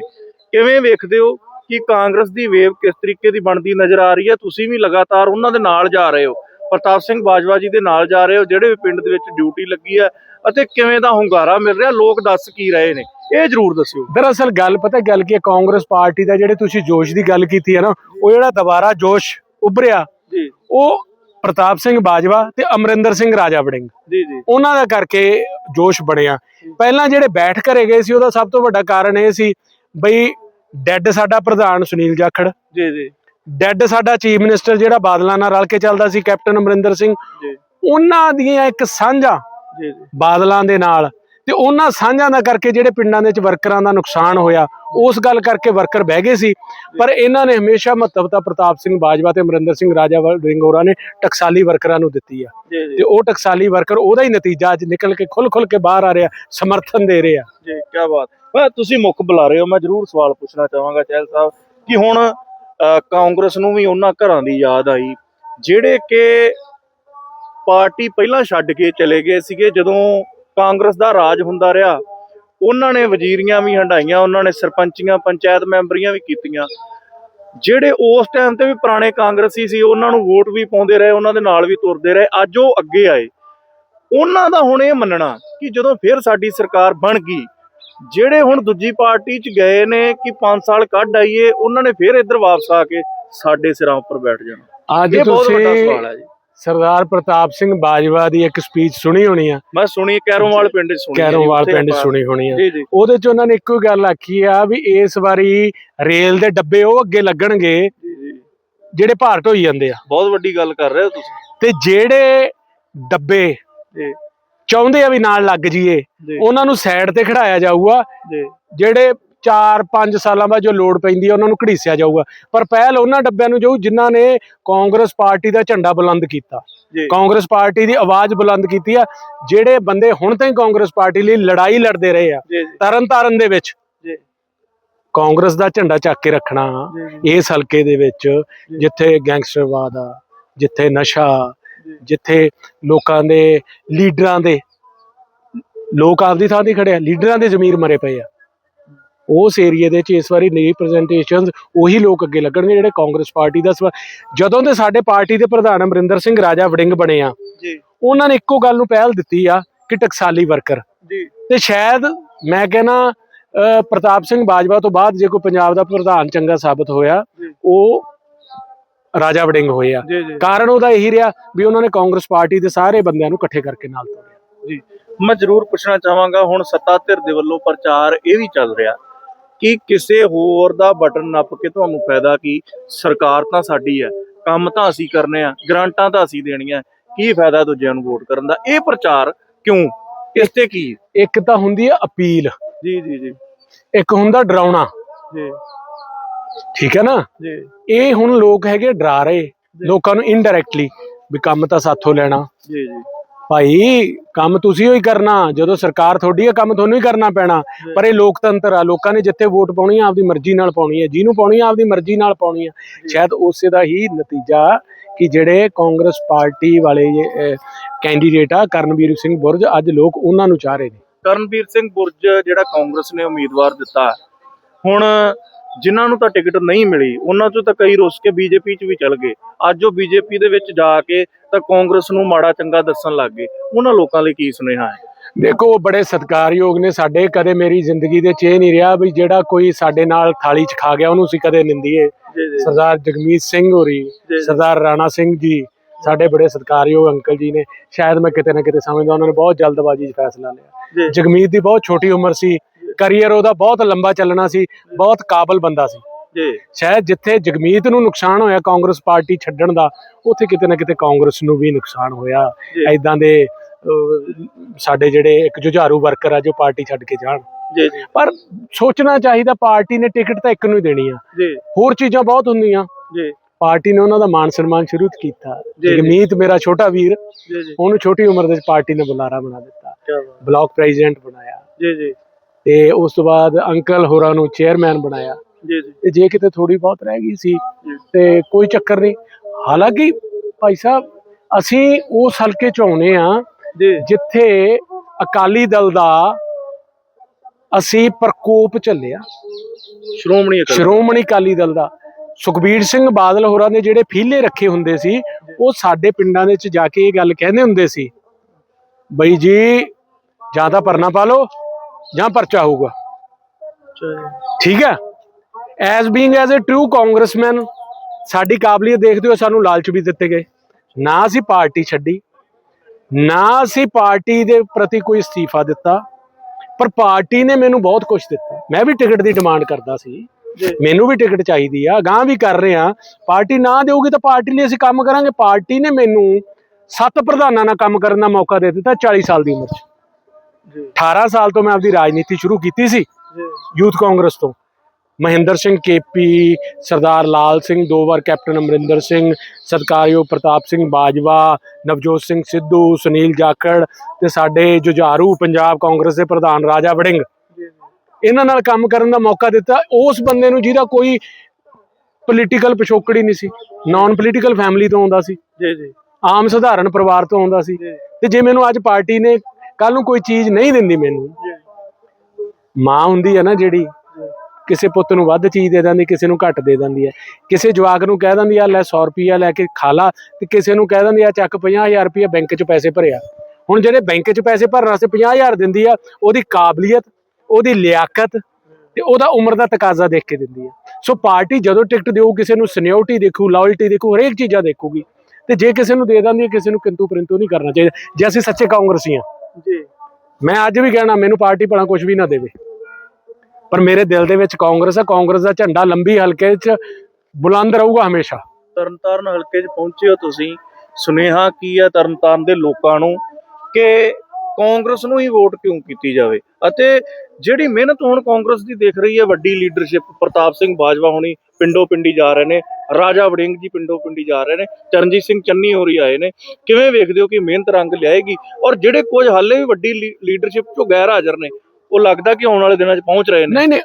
ਕਿਵੇਂ ਵੇਖਦੇ ਹੋ ਕਿ ਕਾਂਗਰਸ ਦੀ ਵੇਵ ਕਿਸ ਤਰੀਕੇ ਦੀ ਬਣਦੀ ਨਜ਼ਰ ਆ ਰਹੀ ਹੈ? ਤੁਸੀਂ ਵੀ ਲਗਾਤਾਰ ਉਹਨਾਂ ਦੇ ਨਾਲ ਜਾ ਰਹੇ ਹੋ। ਪ੍ਰਤਾਪ ਸਿੰਘ ਬਾਜਵਾ ਜੀ ਦੇ ਨਾਲ ਜਾ ਰਹੇ ਹੋ ਜਿਹੜੇ ਵੀ ਪਿੰਡ ਦੇ ਵਿੱਚ ਡਿਊਟੀ ਲੱਗੀ ਹੈ ਅਤੇ ਕਿਵੇਂ ਦਾ ਹੁੰਗਾਰਾ ਮਿਲ ਰਿਹਾ ਲੋਕ ਦੱਸ ਕੀ ਰਹੇ ਨੇ? ਇਹ ਜ਼ਰੂਰ ਦੱਸਿਓ। ਦਰਅਸਲ ਗੱਲ ਪਤਾ ਗੱਲ ਕੀ ਹੈ ਕਾਂਗਰਸ ਪਾਰਟੀ ਦਾ ਜਿਹੜੇ ਤੁਸੀਂ ਜੋਸ਼ ਦੀ ਗੱਲ ਕੀਤੀ ਹੈ ਨਾ ਉਹ ਜਿਹੜਾ ਦੁਬਾਰਾ ਜੋਸ਼ ਉੱਭਰਿਆ ਜੀ। ਉਹ ਪ੍ਰਤਾਪ ਸਿੰਘ ਬਾਜਵਾ ਤੇ ਅਮਰਿੰਦਰ ਸਿੰਘ ਰਾਜਾ ਵੜਿੰਗ। ਜੀ ਜੀ। ਉਹਨਾਂ ਦਾ ਕਰਕੇ ਜੋਸ਼ ਬਣਿਆ। ਪਹਿਲਾਂ ਜਿਹੜੇ ਬੈਠ ਘਰੇ ਗਏ ਸੀ ਉਹਦਾ ਸਭ ਤੋਂ ਵੱਡਾ ਕਾਰਨ ਇਹ ਸੀ ਬਈ ਡੈੱਡ ਸਾਡਾ ਪ੍ਰਧਾਨ ਸੁਨੀਲ ਜਾਖੜ। ਜੀ ਜੀ। ਡੈੱਡ ਸਾਡਾ ਚੀਫ ਮਿਨਿਸਟਰ ਜਿਹੜਾ ਬਾਦਲਾਂ ਨਾਲ ਰਲ ਕੇ ਚੱਲਦਾ ਸੀ ਕੈਪਟਨ ਅਮਰਿੰਦਰ ਸਿੰਘ। ਜੀ। ਉਹਨਾਂ ਦੀਆਂ ਇੱਕ ਸਾਂਝਾ ਜੀ ਜੀ। ਬਾਦਲਾਂ ਦੇ ਨਾਲ। ਤੇ ਉਹਨਾਂ ਸਾਂਝਾਂ ਦਾ ਕਰਕੇ ਜਿਹੜੇ ਪਿੰਡਾਂ ਦੇ ਵਿੱਚ ਵਰਕਰਾਂ ਦਾ ਨੁਕਸਾਨ ਹੋਇਆ ਉਸ ਗੱਲ ਕਰਕੇ ਵਰਕਰ ਬਹਿ ਗਏ ਸੀ। ਪਰ ਇਹਨਾਂ ਨੇ ਹਮੇਸ਼ਾ ਮਹੱਤਵਤਾ ਪ੍ਰਤਾਪ ਸਿੰਘ ਬਾਜਵਾ ਤੇ ਅਮਰਿੰਦਰ ਸਿੰਘ ਰਾਜਾ ਵੜਿੰਗ ਹੋਰਾਂ ਨੇ ਟਕਸਾਲੀ ਵਰਕਰਾਂ ਨੂੰ ਦਿੱਤੀ ਆ। ਤੇ ਉਹ ਟਕਸਾਲੀ ਵਰਕਰ ਉਹਦਾ ਹੀ ਨਤੀਜਾ ਅੱਜ ਨਿਕਲ ਕੇ ਖੁੱਲ ਖੁੱਲ ਕੇ ਬਾਹਰ ਆ ਰਿਹਾ ਸਮਰਥਨ ਦੇ ਰਹੇ। ਜੀ ਕੀ ਬਾਤ। ਤੁਸੀਂ ਮੁੱਖ ਬੁਲਾ ਰਹੇ ਹੋ ਮੈਂ ਜ਼ਰੂਰ ਸਵਾਲ ਪੁੱਛਣਾ ਚਾਹਾਂਗਾ ਚਹਿਲ ਸਾਹਿਬ ਕਿ ਹੁਣ ਕਾਂਗਰਸ ਨੂੰ ਵੀ ਉਹਨਾਂ ਘਰਾਂ ਦੀ ਯਾਦ ਆਈ, ਜਿਹੜੇ ਕਿ ਪਾਰਟੀ ਪਹਿਲਾਂ ਛੱਡ ਕੇ ਚਲੇ ਗਏ ਸੀਗੇ, ਜਦੋਂ ਕਾਂਗਰਸ ਦਾ ਰਾਜ ਹੁੰਦਾ ਰਿਹਾ, ਉਹਨਾਂ ਨੇ ਵਜ਼ੀਰੀਆਂ ਵੀ ਹੰਡਾਈਆਂ ਉਹਨਾਂ ਨੇ ਸਰਪੰਚੀਆਂ, ਪੰਚਾਇਤ ਮੈਂਬਰੀਆਂ ਵੀ ਕੀਤੀਆਂ। ਜਿਹੜੇ ਉਸ ਟਾਈਮ ਤੇ ਵੀ ਪੁਰਾਣੇ ਕਾਂਗਰਸੀ ਸੀ, ਉਹਨਾਂ ਨੂੰ ਵੋਟ ਵੀ ਪਾਉਂਦੇ ਰਹੇ, ਉਹਨਾਂ ਦੇ ਨਾਲ ਵੀ ਤੁਰਦੇ ਰਹੇ, ਅੱਜ ਉਹ ਅੱਗੇ ਆਏ। ਉਹਨਾਂ ਦਾ ਹੁਣ ਇਹ ਮੰਨਣਾ ਕਿ ਜਦੋਂ ਫਿਰ ਸਾਡੀ ਸਰਕਾਰ ਬਣ ਗਈ ਜਿਹੜੇ ਹੁਣ ਦੂਜੀ ਪਾਰਟੀ 'ਚ ਗਏ ਨੇ ਕਿ 5 ਸਾਲ ਕੱਢ ਆਈਏ ਉਹਨਾਂ ਨੇ ਫਿਰ ਇੱਧਰ ਵਾਪਸ ਆ ਕੇ ਸਾਡੇ ਸਿਰਾਂ ਉੱਪਰ ਬੈਠ ਜਾਣਾ। ਅੱਜ ਤੁਸੀਂ ਸਰਦਾਰ ਪ੍ਰਤਾਪ ਸਿੰਘ ਬਾਜਵਾ ਦੀ ਇੱਕ ਸਪੀਚ ਸੁਣੀ ਹੋਣੀ ਆ। ਮੈਂ ਸੁਣੀ ਕੈਰੋਵਾਲ ਪਿੰਡ 'ਚ ਸੁਣੀ ਕੈਰੋਵਾਲ ਪਿੰਡ ਸੁਣੀ ਹੋਣੀ ਆ। ਉਹਦੇ ਚ ਉਹਨਾਂ ਨੇ ਇੱਕੋ ਗੱਲ ਆਖੀ ਆ ਵੀ ਇਸ ਵਾਰੀ ਰੇਲ ਦੇ ਡੱਬੇ ਉਹ ਅੱਗੇ ਲੱਗਣਗੇ ਜਿਹੜੇ ਭਾਰਤ ਹੋਈ ਜਾਂਦੇ ਆ। ਬਹੁਤ ਵੱਡੀ ਗੱਲ ਕਰ ਰਹੇ ਹੋ ਤੁਸੀਂ। ਤੇ ਜਿਹੜੇ ਡੱਬੇ ਚਾਹੁੰਦੇ ਆ ਵੀ ਨਾਲ ਲੱਗ ਜੀਏ ਜੀ। ਉਹਨਾਂ ਨੂੰ ਸਾਈਡ ਤੇ ਖੜਾਇਆ ਜਾਊਗਾ। ਜਿਹੜੇ 4-5 ਸਾਲਾਂ ਬਾਅਦ ਜੋ ਲੋੜ ਪੈਂਦੀ ਆ ਉਹਨਾਂ ਨੂੰ ਘੜੀਸਿਆ ਜਾਊਗਾ। ਪਰ ਪਹਿਲ ਉਹਨਾਂ ਡੱਬਿਆਂ ਨੂੰ ਜਾਊ ਜਿਨ੍ਹਾਂ ਨੇ ਕਾਂਗਰਸ ਪਾਰਟੀ ਦਾ ਝੰਡਾ ਬੁਲੰਦ ਕੀਤਾ। ਕਾਂਗਰਸ ਪਾਰਟੀ ਦੀ ਆਵਾਜ਼ ਬੁਲੰਦ ਕੀਤੀ ਆ। ਜਿਹੜੇ ਬੰਦੇ ਹੁਣ ਤਾਈਂ ਕਾਂਗਰਸ ਪਾਰਟੀ ਲਈ ਲੜਾਈ ਲੜਦੇ ਰਹੇ ਆ ਤਰਨ ਤਾਰਨ ਦੇ ਵਿੱਚ ਕਾਂਗਰਸ ਦਾ ਝੰਡਾ ਚੱਕ ਕੇ ਰੱਖਣਾ ਇਸ ਹਲਕੇ ਦੇ ਵਿੱਚ ਜਿੱਥੇ ਗੈਂਗਸਟਰਵਾਦ ਆ ਜਿੱਥੇ ਨਸ਼ਾ ਜਿੱਥੇ ਲੋਕਾਂ ਦੇ ਲੀਡਰਾਂ ਦੇ ਲੋਕ ਆਪਦੀ ਥਾਂ ਤੇ ਖੜੇ ਆ ਲੀਡਰਾਂ ਦੇ ਜ਼ਮੀਰ ਮਰੇ ਪਏ ਆ। ਉਸ ਏਰੀਏ ਦੇ ਵਿੱਚ ਇਸ ਵਾਰੀ ਨਈ ਪ੍ਰੈਜੈਂਟੇਸ਼ਨਸ ਉਹੀ ਲੋਕ ਅੱਗੇ ਲੱਗਣਗੇ ਜਿਹੜੇ ਕਾਂਗਰਸ ਪਾਰਟੀ ਦਾ ਜਦੋਂ ਦੇ ਸਾਡੇ ਪਾਰਟੀ ਦੇ ਪ੍ਰਧਾਨ ਅਮਰਿੰਦਰ ਸਿੰਘ ਰਾਜਾ ਵੜਿੰਗ ਬਣੇ ਆ ਜੀ। ਉਹਨਾਂ ਨੇ ਇੱਕੋ ਗੱਲ ਨੂੰ ਪਹਿਲ ਦਿੱਤੀ ਆ ਕਿ ਟਕਸਾਲੀ ਵਰਕਰ। ਜੀ। ਤੇ ਸ਼ਾਇਦ ਮੈਂ ਕਹਿੰਨਾ ਪ੍ਰਤਾਪ ਸਿੰਘ ਬਾਜਵਾ ਤੋਂ ਬਾਅਦ ਜੇ ਕੋਈ ਪੰਜਾਬ ਦਾ ਪ੍ਰਧਾਨ ਚੰਗਾ ਸਾਬਤ ਹੋਇਆ। ਉਹ ਰਾਜਾ ਵੜਿੰਗ ਹੋਏ ਆ। ਕਾਰਨ ਉਹਦਾ ਇਹੀ ਰਿਹਾ ਵੀ ਉਹਨਾਂ ਨੇ ਕਾਂਗਰਸ ਪਾਰਟੀ ਦੇ ਸਾਰੇ ਬੰਦਿਆਂ ਨੂੰ ਇਕੱਠੇ ਕਰਕੇ ਨਾਲ ਤੋਰਿਆ ਜੀ ਮੈਂ ਜ਼ਰੂਰ ਪੁੱਛਣਾ ਚਾਹਾਂਗਾ ਹੁਣ ਸੱਤਾ ਧਿਰ ਦੇ ਵੱਲੋਂ ਪ੍ਰਚਾਰ ਇਹ ਵੀ ਚੱਲ ਰਿਹਾ ਕਿ ਕਿਸੇ ਹੋਰ ਦਾ ਬਟਨ ਨੱਪ ਕੇ ਤੁਹਾਨੂੰ ਫਾਇਦਾ ਕੀ? ਸਰਕਾਰ ਤਾਂ ਸਾਡੀ ਹੈ ਕੰਮ ਤਾਂ ਅਸੀਂ ਕਰਨੇ ਆ ਗ੍ਰਾਂਟਾਂ ਤਾਂ ਅਸੀਂ ਦੇਣੀਆਂ ਕੀ ਫਾਇਦਾ ਦੂਜਿਆਂ ਨੂੰ ਵੋਟ ਕਰਨ ਦਾ? ਇਹ ਪ੍ਰਚਾਰ ਕਿਉਂ? ਇਸ ਤੇ ਕੀ? ਇੱਕ ਤਾਂ ਹੁੰਦੀ ਹੈ ਅਪੀਲ ਜੀ ਜੀ ਜੀ। ਇੱਕ ਹੁੰਦਾ ਡਰਾਉਣਾ। ਜੀ। ਠੀਕ ਹੈ ਨਾ? ਜੀ। ਇਹ ਹੁਣ ਲੋਕ ਹੈਗੇ ਡਰਾ ਰਹੇ। ਲੋਕਾਂ ਨੂੰ ਇਨਡਾਇਰੈਕਟਲੀ ਵੀ ਕੰਮ ਤਾਂ ਸਾਥੋਂ ਲੈਣਾ। ਜੀ ਜੀ। ਭਾਈ ਕੰਮ ਤੁਸੀਂ ਹੀ ਕਰਨਾ। ਜਦੋਂ ਸਰਕਾਰ ਤੁਹਾਡੀ ਹੈ ਕੰਮ ਤੁਹਾਨੂੰ ਹੀ ਕਰਨਾ ਪੈਣਾ। ਪਰ ਇਹ ਲੋਕਤੰਤਰ ਆ। ਲੋਕਾਂ ਨੇ ਜਿੱਥੇ ਵੋਟ ਪਾਉਣੀ ਆ ਆਪਦੀ ਮਰਜ਼ੀ ਨਾਲ ਪਾਉਣੀ ਹੈ ਜਿਹਨੂੰ ਪਾਉਣੀ ਆ ਆਪਦੀ ਮਰਜ਼ੀ ਨਾਲ ਪਾਉਣੀ ਆ। ਸ਼ਾਇਦ ਉਸੇ ਦਾ ਹੀ ਨਤੀਜਾ ਕਿ ਜਿਹੜੇ ਕਾਂਗਰਸ ਪਾਰਟੀ ਵਾਲੇ ਕੈਂਡੀਡੇਟ ਆ ਕਰਨਵੀਰ ਸਿੰਘ ਬੁਰਜ ਅੱਜ ਲੋਕ ਉਹਨਾਂ ਨੂੰ ਚਾਹ ਰਹੇ ਨੇ। ਕਰਨਵੀਰ ਸਿੰਘ ਬੁਰਜ ਜਿਹੜਾ ਕਾਂਗਰਸ ਨੇ ਉਮੀਦਵਾਰ ਦਿੱਤਾ। ਹੁਣ ਜਿਨ੍ਹਾਂ ਨੂੰ ਤਾਂ ਟਿਕਟ ਨਹੀਂ ਮਿਲੀ ਉਹਨਾਂ ਚੋਂ ਤਾਂ ਕਈ ਰੁੱਸ ਕੇ ਬੀਜੇਪੀ 'ਚ ਵੀ ਚਲ ਗਏ। ਅੱਜ ਉਹ ਬੀਜੇਪੀ ਦੇ ਵਿੱਚ ਜਾ ਕੇ ਤਾਂ ਕਾਂਗਰਸ ਨੂੰ ਮਾੜਾ ਚੰਗਾ ਦੱਸਣ ਲੱਗ ਗਏ। ਉਹਨਾਂ ਲੋਕਾਂ ਲਈ ਕੀ ਸੁਨੇਹਾ ਹੈ? ਦੇਖੋ ਉਹ ਬੜੇ ਸਤਿਕਾਰਯੋਗ ਨੇ ਸਾਡੇ ਕਦੇ ਮੇਰੀ ਜ਼ਿੰਦਗੀ ਦੇ ਚ ਇਹ ਨਹੀਂ ਰਿਹਾ ਵੀ ਜਿਹੜਾ ਕੋਈ ਸਾਡੇ ਨਾਲ ਥਾਲੀ ਚ ਖਾ ਗਿਆ ਉਹਨੂੰ ਅਸੀਂ ਕਦੇ ਨਿੰਦੀਏ। ਸਰਦਾਰ ਜਗਮੀਤ ਸਿੰਘ ਹੋਰੀ। ਸਰਦਾਰ ਰਾਣਾ ਸਿੰਘ ਜੀ ਸਾਡੇ ਬੜੇ ਸਤਿਕਾਰਯੋਗ ਅੰਕਲ ਜੀ ਨੇ। ਸ਼ਾਇਦ ਮੈਂ ਕਿਤੇ ਨਾ ਕਿਤੇ ਸਮਝਦਾ ਉਹਨਾਂ ਨੇ ਬਹੁਤ ਜਲਦਬਾਜ਼ੀ 'ਚ ਫੈਸਲਾ ਲਿਆ। ਜਗਮੀਤ ਦੀ ਬਹੁਤ ਛੋਟੀ ਉਮਰ ਸੀ। ਕੈਰੀਅਰ ਉਹਦਾ ਬਹੁਤ ਲੰਬਾ ਚੱਲਣਾ ਸੀ ਬਹੁਤ ਕਾਬਲ ਬੰਦਾ ਸੀ। ਜੀ। ਸ਼ਾਇਦ ਜਿੱਥੇ ਜਗਮੀਤ ਨੂੰ ਨੁਕਸਾਨ ਹੋਇਆ ਕਾਂਗਰਸ ਪਾਰਟੀ ਛੱਡਣ ਦਾ ਉੱਥੇ ਕਿਤੇ ਨਾ ਕਿਤੇ ਕਾਂਗਰਸ ਨੂੰ ਵੀ ਨੁਕਸਾਨ ਹੋਇਆ। ਐਦਾਂ ਦੇ ਸਾਡੇ ਜਿਹੜੇ ਇੱਕ ਜੁਝਾਰੂ ਵਰਕਰ ਆ ਜੋ ਪਾਰਟੀ ਛੱਡ ਕੇ ਜਾਣ। ਜੀ ਜੀ। ਪਰ ਸੋਚਣਾ ਚਾਹੀਦਾ ਪਾਰਟੀ ਨੇ ਟਿਕਟ ਤਾਂ ਇੱਕ ਨੂੰ ਹੀ ਦੇਣੀ ਆ। ਜੀ। ਹੋਰ ਚੀਜ਼ਾਂ ਬਹੁਤ ਹੁੰਦੀਆਂ। ਜੀ। ਪਾਰਟੀ ਨੇ ਉਹਨਾਂ ਦਾ ਮਾਨ ਸਨਮਾਨ ਸ਼ੁਰੂ ਕੀਤਾ। ਜਗਮੀਤ ਮੇਰਾ ਛੋਟਾ ਵੀਰ ਜੀ ਜੀ। ਉਹਨੂੰ ਛੋਟੀ ਉਮਰ ਦੇ ਵਿੱਚ ਪਾਰਟੀ ਨੇ ਬੁਲਾਰਾ ਬਣਾ ਦਿੱਤਾ। ਬਲਾਕ ਪ੍ਰੈਜ਼ੀਡੈਂਟ ਬਣਾਇਆ। ਜੀ ਜੀ। ਤੇ ਉਸ ਤੋਂ ਬਾਅਦ ਅੰਕਲ ਹੋਰਾਂ ਨੂੰ ਚੇਅਰਮੈਨ ਬਣਾਇਆ। ਜੀ ਜੀ। ਤੇ ਜੇ ਕਿਤੇ ਥੋੜੀ ਬਹੁਤ ਰਹਿ ਗਈ ਸੀ। ਤੇ ਕੋਈ ਚੱਕਰ ਨਹੀਂ। ਹਾਲਾਂਕਿ ਭਾਈ ਸਾਹਿਬ ਅਸੀਂ ਉਸ ਹਲਕੇ ਚ ਆਉਨੇ ਆ ਜਿੱਥੇ ਅਕਾਲੀ ਦਲ ਦਾ ਅਸੀਂ ਪ੍ਰਕੋਪ ਚੱਲਿਆ। ਸ਼੍ਰੋਮਣੀ ਅਕਾਲੀ ਸ਼੍ਰੋਮਣੀ ਅਕਾਲੀ ਦਲ ਦਾ। ਸੁਖਬੀਰ ਸਿੰਘ ਬਾਦਲ ਹੋਰਾਂ ਨੇ ਜਿਹੜੇ ਫੀਲੇ ਰੱਖੇ ਹੁੰਦੇ ਸੀ ਉਹ ਸਾਡੇ ਪਿੰਡਾਂ ਦੇ ਵਿੱਚ ਜਾ ਕੇ ਇਹ ਗੱਲ ਕਹਿੰਦੇ ਹੁੰਦੇ ਸੀ ਬਈ ਜੀ ਜਾਂ ਤਾਂ ਪਰਨਾ ਪਾ ਲਓ ਜਾਂ ਪਰਚਾ ਹੋਊਗਾ। ਠੀਕ ਹੈ? As being as a true congressman ਸਾਡੀ ਕਾਬਲੀਅਤ ਦੇਖਦੇ ਹੋ ਸਾਨੂੰ ਲਾਲਚ ਵੀ ਦਿੱਤੇ ਗਏ। ਨਾ ਅਸੀਂ ਪਾਰਟੀ ਛੱਡੀ ਨਾ ਅਸੀਂ ਪਾਰਟੀ ਦੇ ਪ੍ਰਤੀ ਕੋਈ ਅਸਤੀਫਾ ਦਿੱਤਾ ਪਰ ਪਾਰਟੀ ਨੇ ਮੈਨੂੰ ਬਹੁਤ ਕੁਝ ਦਿੱਤਾ। ਮੈਂ ਵੀ ਟਿਕਟ ਦੀ ਡਿਮਾਂਡ ਕਰਦਾ ਸੀ। ਮੈਨੂੰ ਵੀ ਟਿਕਟ ਚਾਹੀਦੀ ਆ ਗਾਂ ਵੀ ਕਰ ਰਹੇ ਆ। ਪਾਰਟੀ ਨਾ ਦੇਊਗੀ ਤਾਂ ਪਾਰਟੀ ਲਈ ਅਸੀਂ ਕੰਮ ਕਰਾਂਗੇ। ਪਾਰਟੀ ਨੇ ਮੈਨੂੰ ਸੱਤ ਪ੍ਰਧਾਨਾਂ ਨਾਲ ਕੰਮ ਕਰਨ ਦਾ ਮੌਕਾ ਦੇ ਦਿੱਤਾ 40 ਸਾਲ ਦੀ ਉਮਰ 'ਚ। 18 ਸਾਲ ਤੋਂ ਮੈਂ ਆਪਦੀ ਰਾਜਨੀਤੀ ਸ਼ੁਰੂ ਕੀਤੀ ਸੀ ਯੂਥ ਕਾਂਗਰਸ ਤੋਂ। ਮਹਿੰਦਰ ਸਿੰਘ ਕੇਪੀ ਸਰਦਾਰ ਲਾਲ ਸਿੰਘ ਦੋ ਵਾਰ ਕੈਪਟਨ ਅਮਰਿੰਦਰ ਸਿੰਘ ਸਤਕਾਰਯੋਗ ਪ੍ਰਤਾਪ ਸਿੰਘ ਬਾਜਵਾ ਨਵਜੋਤ ਸਿੰਘ ਸਿੱਧੂ ਸੁਨੀਲ ਜਾਖੜ ਤੇ ਸਾਡੇ ਜੁਝਾਰੂ ਪੰਜਾਬ ਕਾਂਗਰਸ ਦੇ ਪ੍ਰਧਾਨ ਰਾਜਾ ਵੜਿੰਗ। ਇਹਨਾਂ ਨਾਲ ਕੰਮ ਕਰਨ ਦਾ ਮੌਕਾ ਦਿੱਤਾ। ਉਸ ਬੰਦੇ ਨੂੰ ਜਿਹਦਾ ਕੋਈ ਪੋਲੀਟੀਕਲ ਪਿਛੋਕੜ ਹੀ ਨਹੀਂ ਸੀ ਨਾਨ ਪੋਲੀਟੀਕਲ ਫੈਮਿਲੀ ਤੋਂ ਆਉਂਦਾ ਸੀ। ਜੀ ਜੀ। ਆਮ ਸਧਾਰਨ ਪਰਿਵਾਰ ਤੋਂ ਆਉਂਦਾ ਸੀ। ਤੇ ਜੇ ਮੈਨੂੰ ਅੱਜ ਪਾਰਟੀ ਨੇ ਕੱਲ ਨੂੰ ਕੋਈ ਚੀਜ਼ ਨਹੀਂ ਦਿੰਦੀ ਮੈਨੂੰ। ਮਾਂ ਹੁੰਦੀ ਹੈ ਨਾ ਜਿਹੜੀ, ਕਿਸੇ ਪੁੱਤ ਨੂੰ ਵੱਧ ਚੀਜ਼ ਦੇ ਦਿੰਦੀ, ਕਿਸੇ ਨੂੰ ਘੱਟ ਦੇ ਦਿੰਦੀ ਹੈ ਕਿਸੇ ਜਵਾਕ ਨੂੰ ਕਹਿ ਦਿੰਦੀ ਆ, ਲੈ 100 ਰੁਪਿਆ ਲੈ ਕੇ ਖਾ ਲਾ, ਤੇ ਕਿਸੇ ਨੂੰ ਕਹਿ ਦਿੰਦੀ ਆ, ਚੱਕ 50000 ਰੁਪਿਆ ਬੈਂਕ 'ਚ ਪੈਸੇ ਭਰਿਆ। ਹੁਣ ਜਿਹੜੇ ਬੈਂਕ 'ਚ ਪੈਸੇ ਭਰਨ ਵਾਸਤੇ 50000 ਦਿੰਦੀ ਆ, ਉਹਦੀ ਕਾਬਲੀਅਤ, ਉਹਦੀ ਲਿਆਕਤ ਤੇ ਉਹਦਾ ਉਮਰ ਦਾ ਤਕਾਜ਼ਾ ਦੇਖ ਕੇ ਦਿੰਦੀ ਆ। ਸੋ ਪਾਰਟੀ ਜਦੋਂ ਟਿਕਟ ਦੇਊ, ਕਿਸੇ ਨੂੰ ਸੀਨੀਅਰਟੀ ਦੇਖੂ ਲਾਇਲਟੀ ਦੇਖੂ, ਹਰੇਕ ਚੀਜ਼ਾਂ ਦੇਖੂਗੀ। ਤੇ ਜੇ ਕਿਸੇ ਨੂੰ ਦੇ ਦਿੰਦੀ ਹੈ ਕਿਸੇ ਨੂੰ ਕਿੰਤੂ ਪਰੰਤੂ ਨਹੀਂ ਕਰਨਾ ਚਾਹੀਦਾ। ਜੇ ਅਸੀਂ ਸੱਚੇ ਕਾਂਗਰਸੀ ਹਾਂ ਮੈਂ ਅੱਜ ਵੀ ਕਹਿਣਾ, ਮੈਨੂੰ ਪਾਰਟੀ ਭਲਾ ਕੁਝ ਵੀ ਨਾ ਦੇਵੇ। ਪਰ ਮੇਰੇ ਦਿਲ ਦੇ ਵਿੱਚ ਕਾਂਗਰਸ ਹੈ ਕਾਂਗਰਸ ਦਾ ਝੰਡਾ ਲੰਬੀ ਹਲਕੇ 'ਚ ਬੁਲੰਦ ਰਹੂਗਾ ਹਮੇਸ਼ਾ। ਤਰਨਤਾਰਨ ਹਲਕੇ 'ਚ ਪਹੁੰਚੇ ਹੋ ਤੁਸੀਂ, ਸੁਨੇਹਾ ਕੀ ਹੈ ਤਰਨਤਾਰਨ ਦੇ ਲੋਕਾਂ ਨੂੰ ਕਿ ਕਾਂਗਰਸ ਨੂੰ ਹੀ ਵੋਟ ਕਿਉਂ ਕੀਤੀ ਜਾਵੇ? ਅਤੇ ਜਿਹੜੀ ਮਿਹਨਤ ਹੁਣ ਕਾਂਗਰਸ ਦੀ ਦੇਖ ਰਹੀ ਹੈ, ਵੱਡੀ ਲੀਡਰਸ਼ਿਪ ਪ੍ਰਤਾਪ ਸਿੰਘ ਬਾਜਵਾ ਹੋਣੀ ਪਿੰਡੋ ਪਿੰਡੀ ਜਾ ਰਹੇ ਨੇ, ਰਾਜਾ ਵੜਿੰਗ ਜੀ ਪਿੰਡੋ ਪਿੰਡੀ ਜਾ ਰਹੇ ਨੇ, ਚਰਨਜੀਤ ਸਿੰਘ ਚੰਨੀ ਹੋਰੀ ਆਏ ਨੇ, ਕਿਵੇਂ ਵੇਖਦੇ ਹੋ ਕਿ ਮਿਹਨਤ ਰੰਗ ਲਿਆਏਗੀ? ਔਰ ਜਿਹੜੇ ਕੁਝ ਹਾਲੇ ਵੀ ਵੱਡੀ ਲੀਡਰਸ਼ਿਪ ਚੋਂ ਗੈਰ ਹਾਜ਼ਰ ਨੇ, ਉਹ ਲੱਗਦਾ ਕਿ ਆਉਣ ਵਾਲੇ ਦਿਨਾਂ 'ਚ ਪਹੁੰਚ ਰਹੇ ਨੇ? ਨਹੀਂ ਨਹੀਂ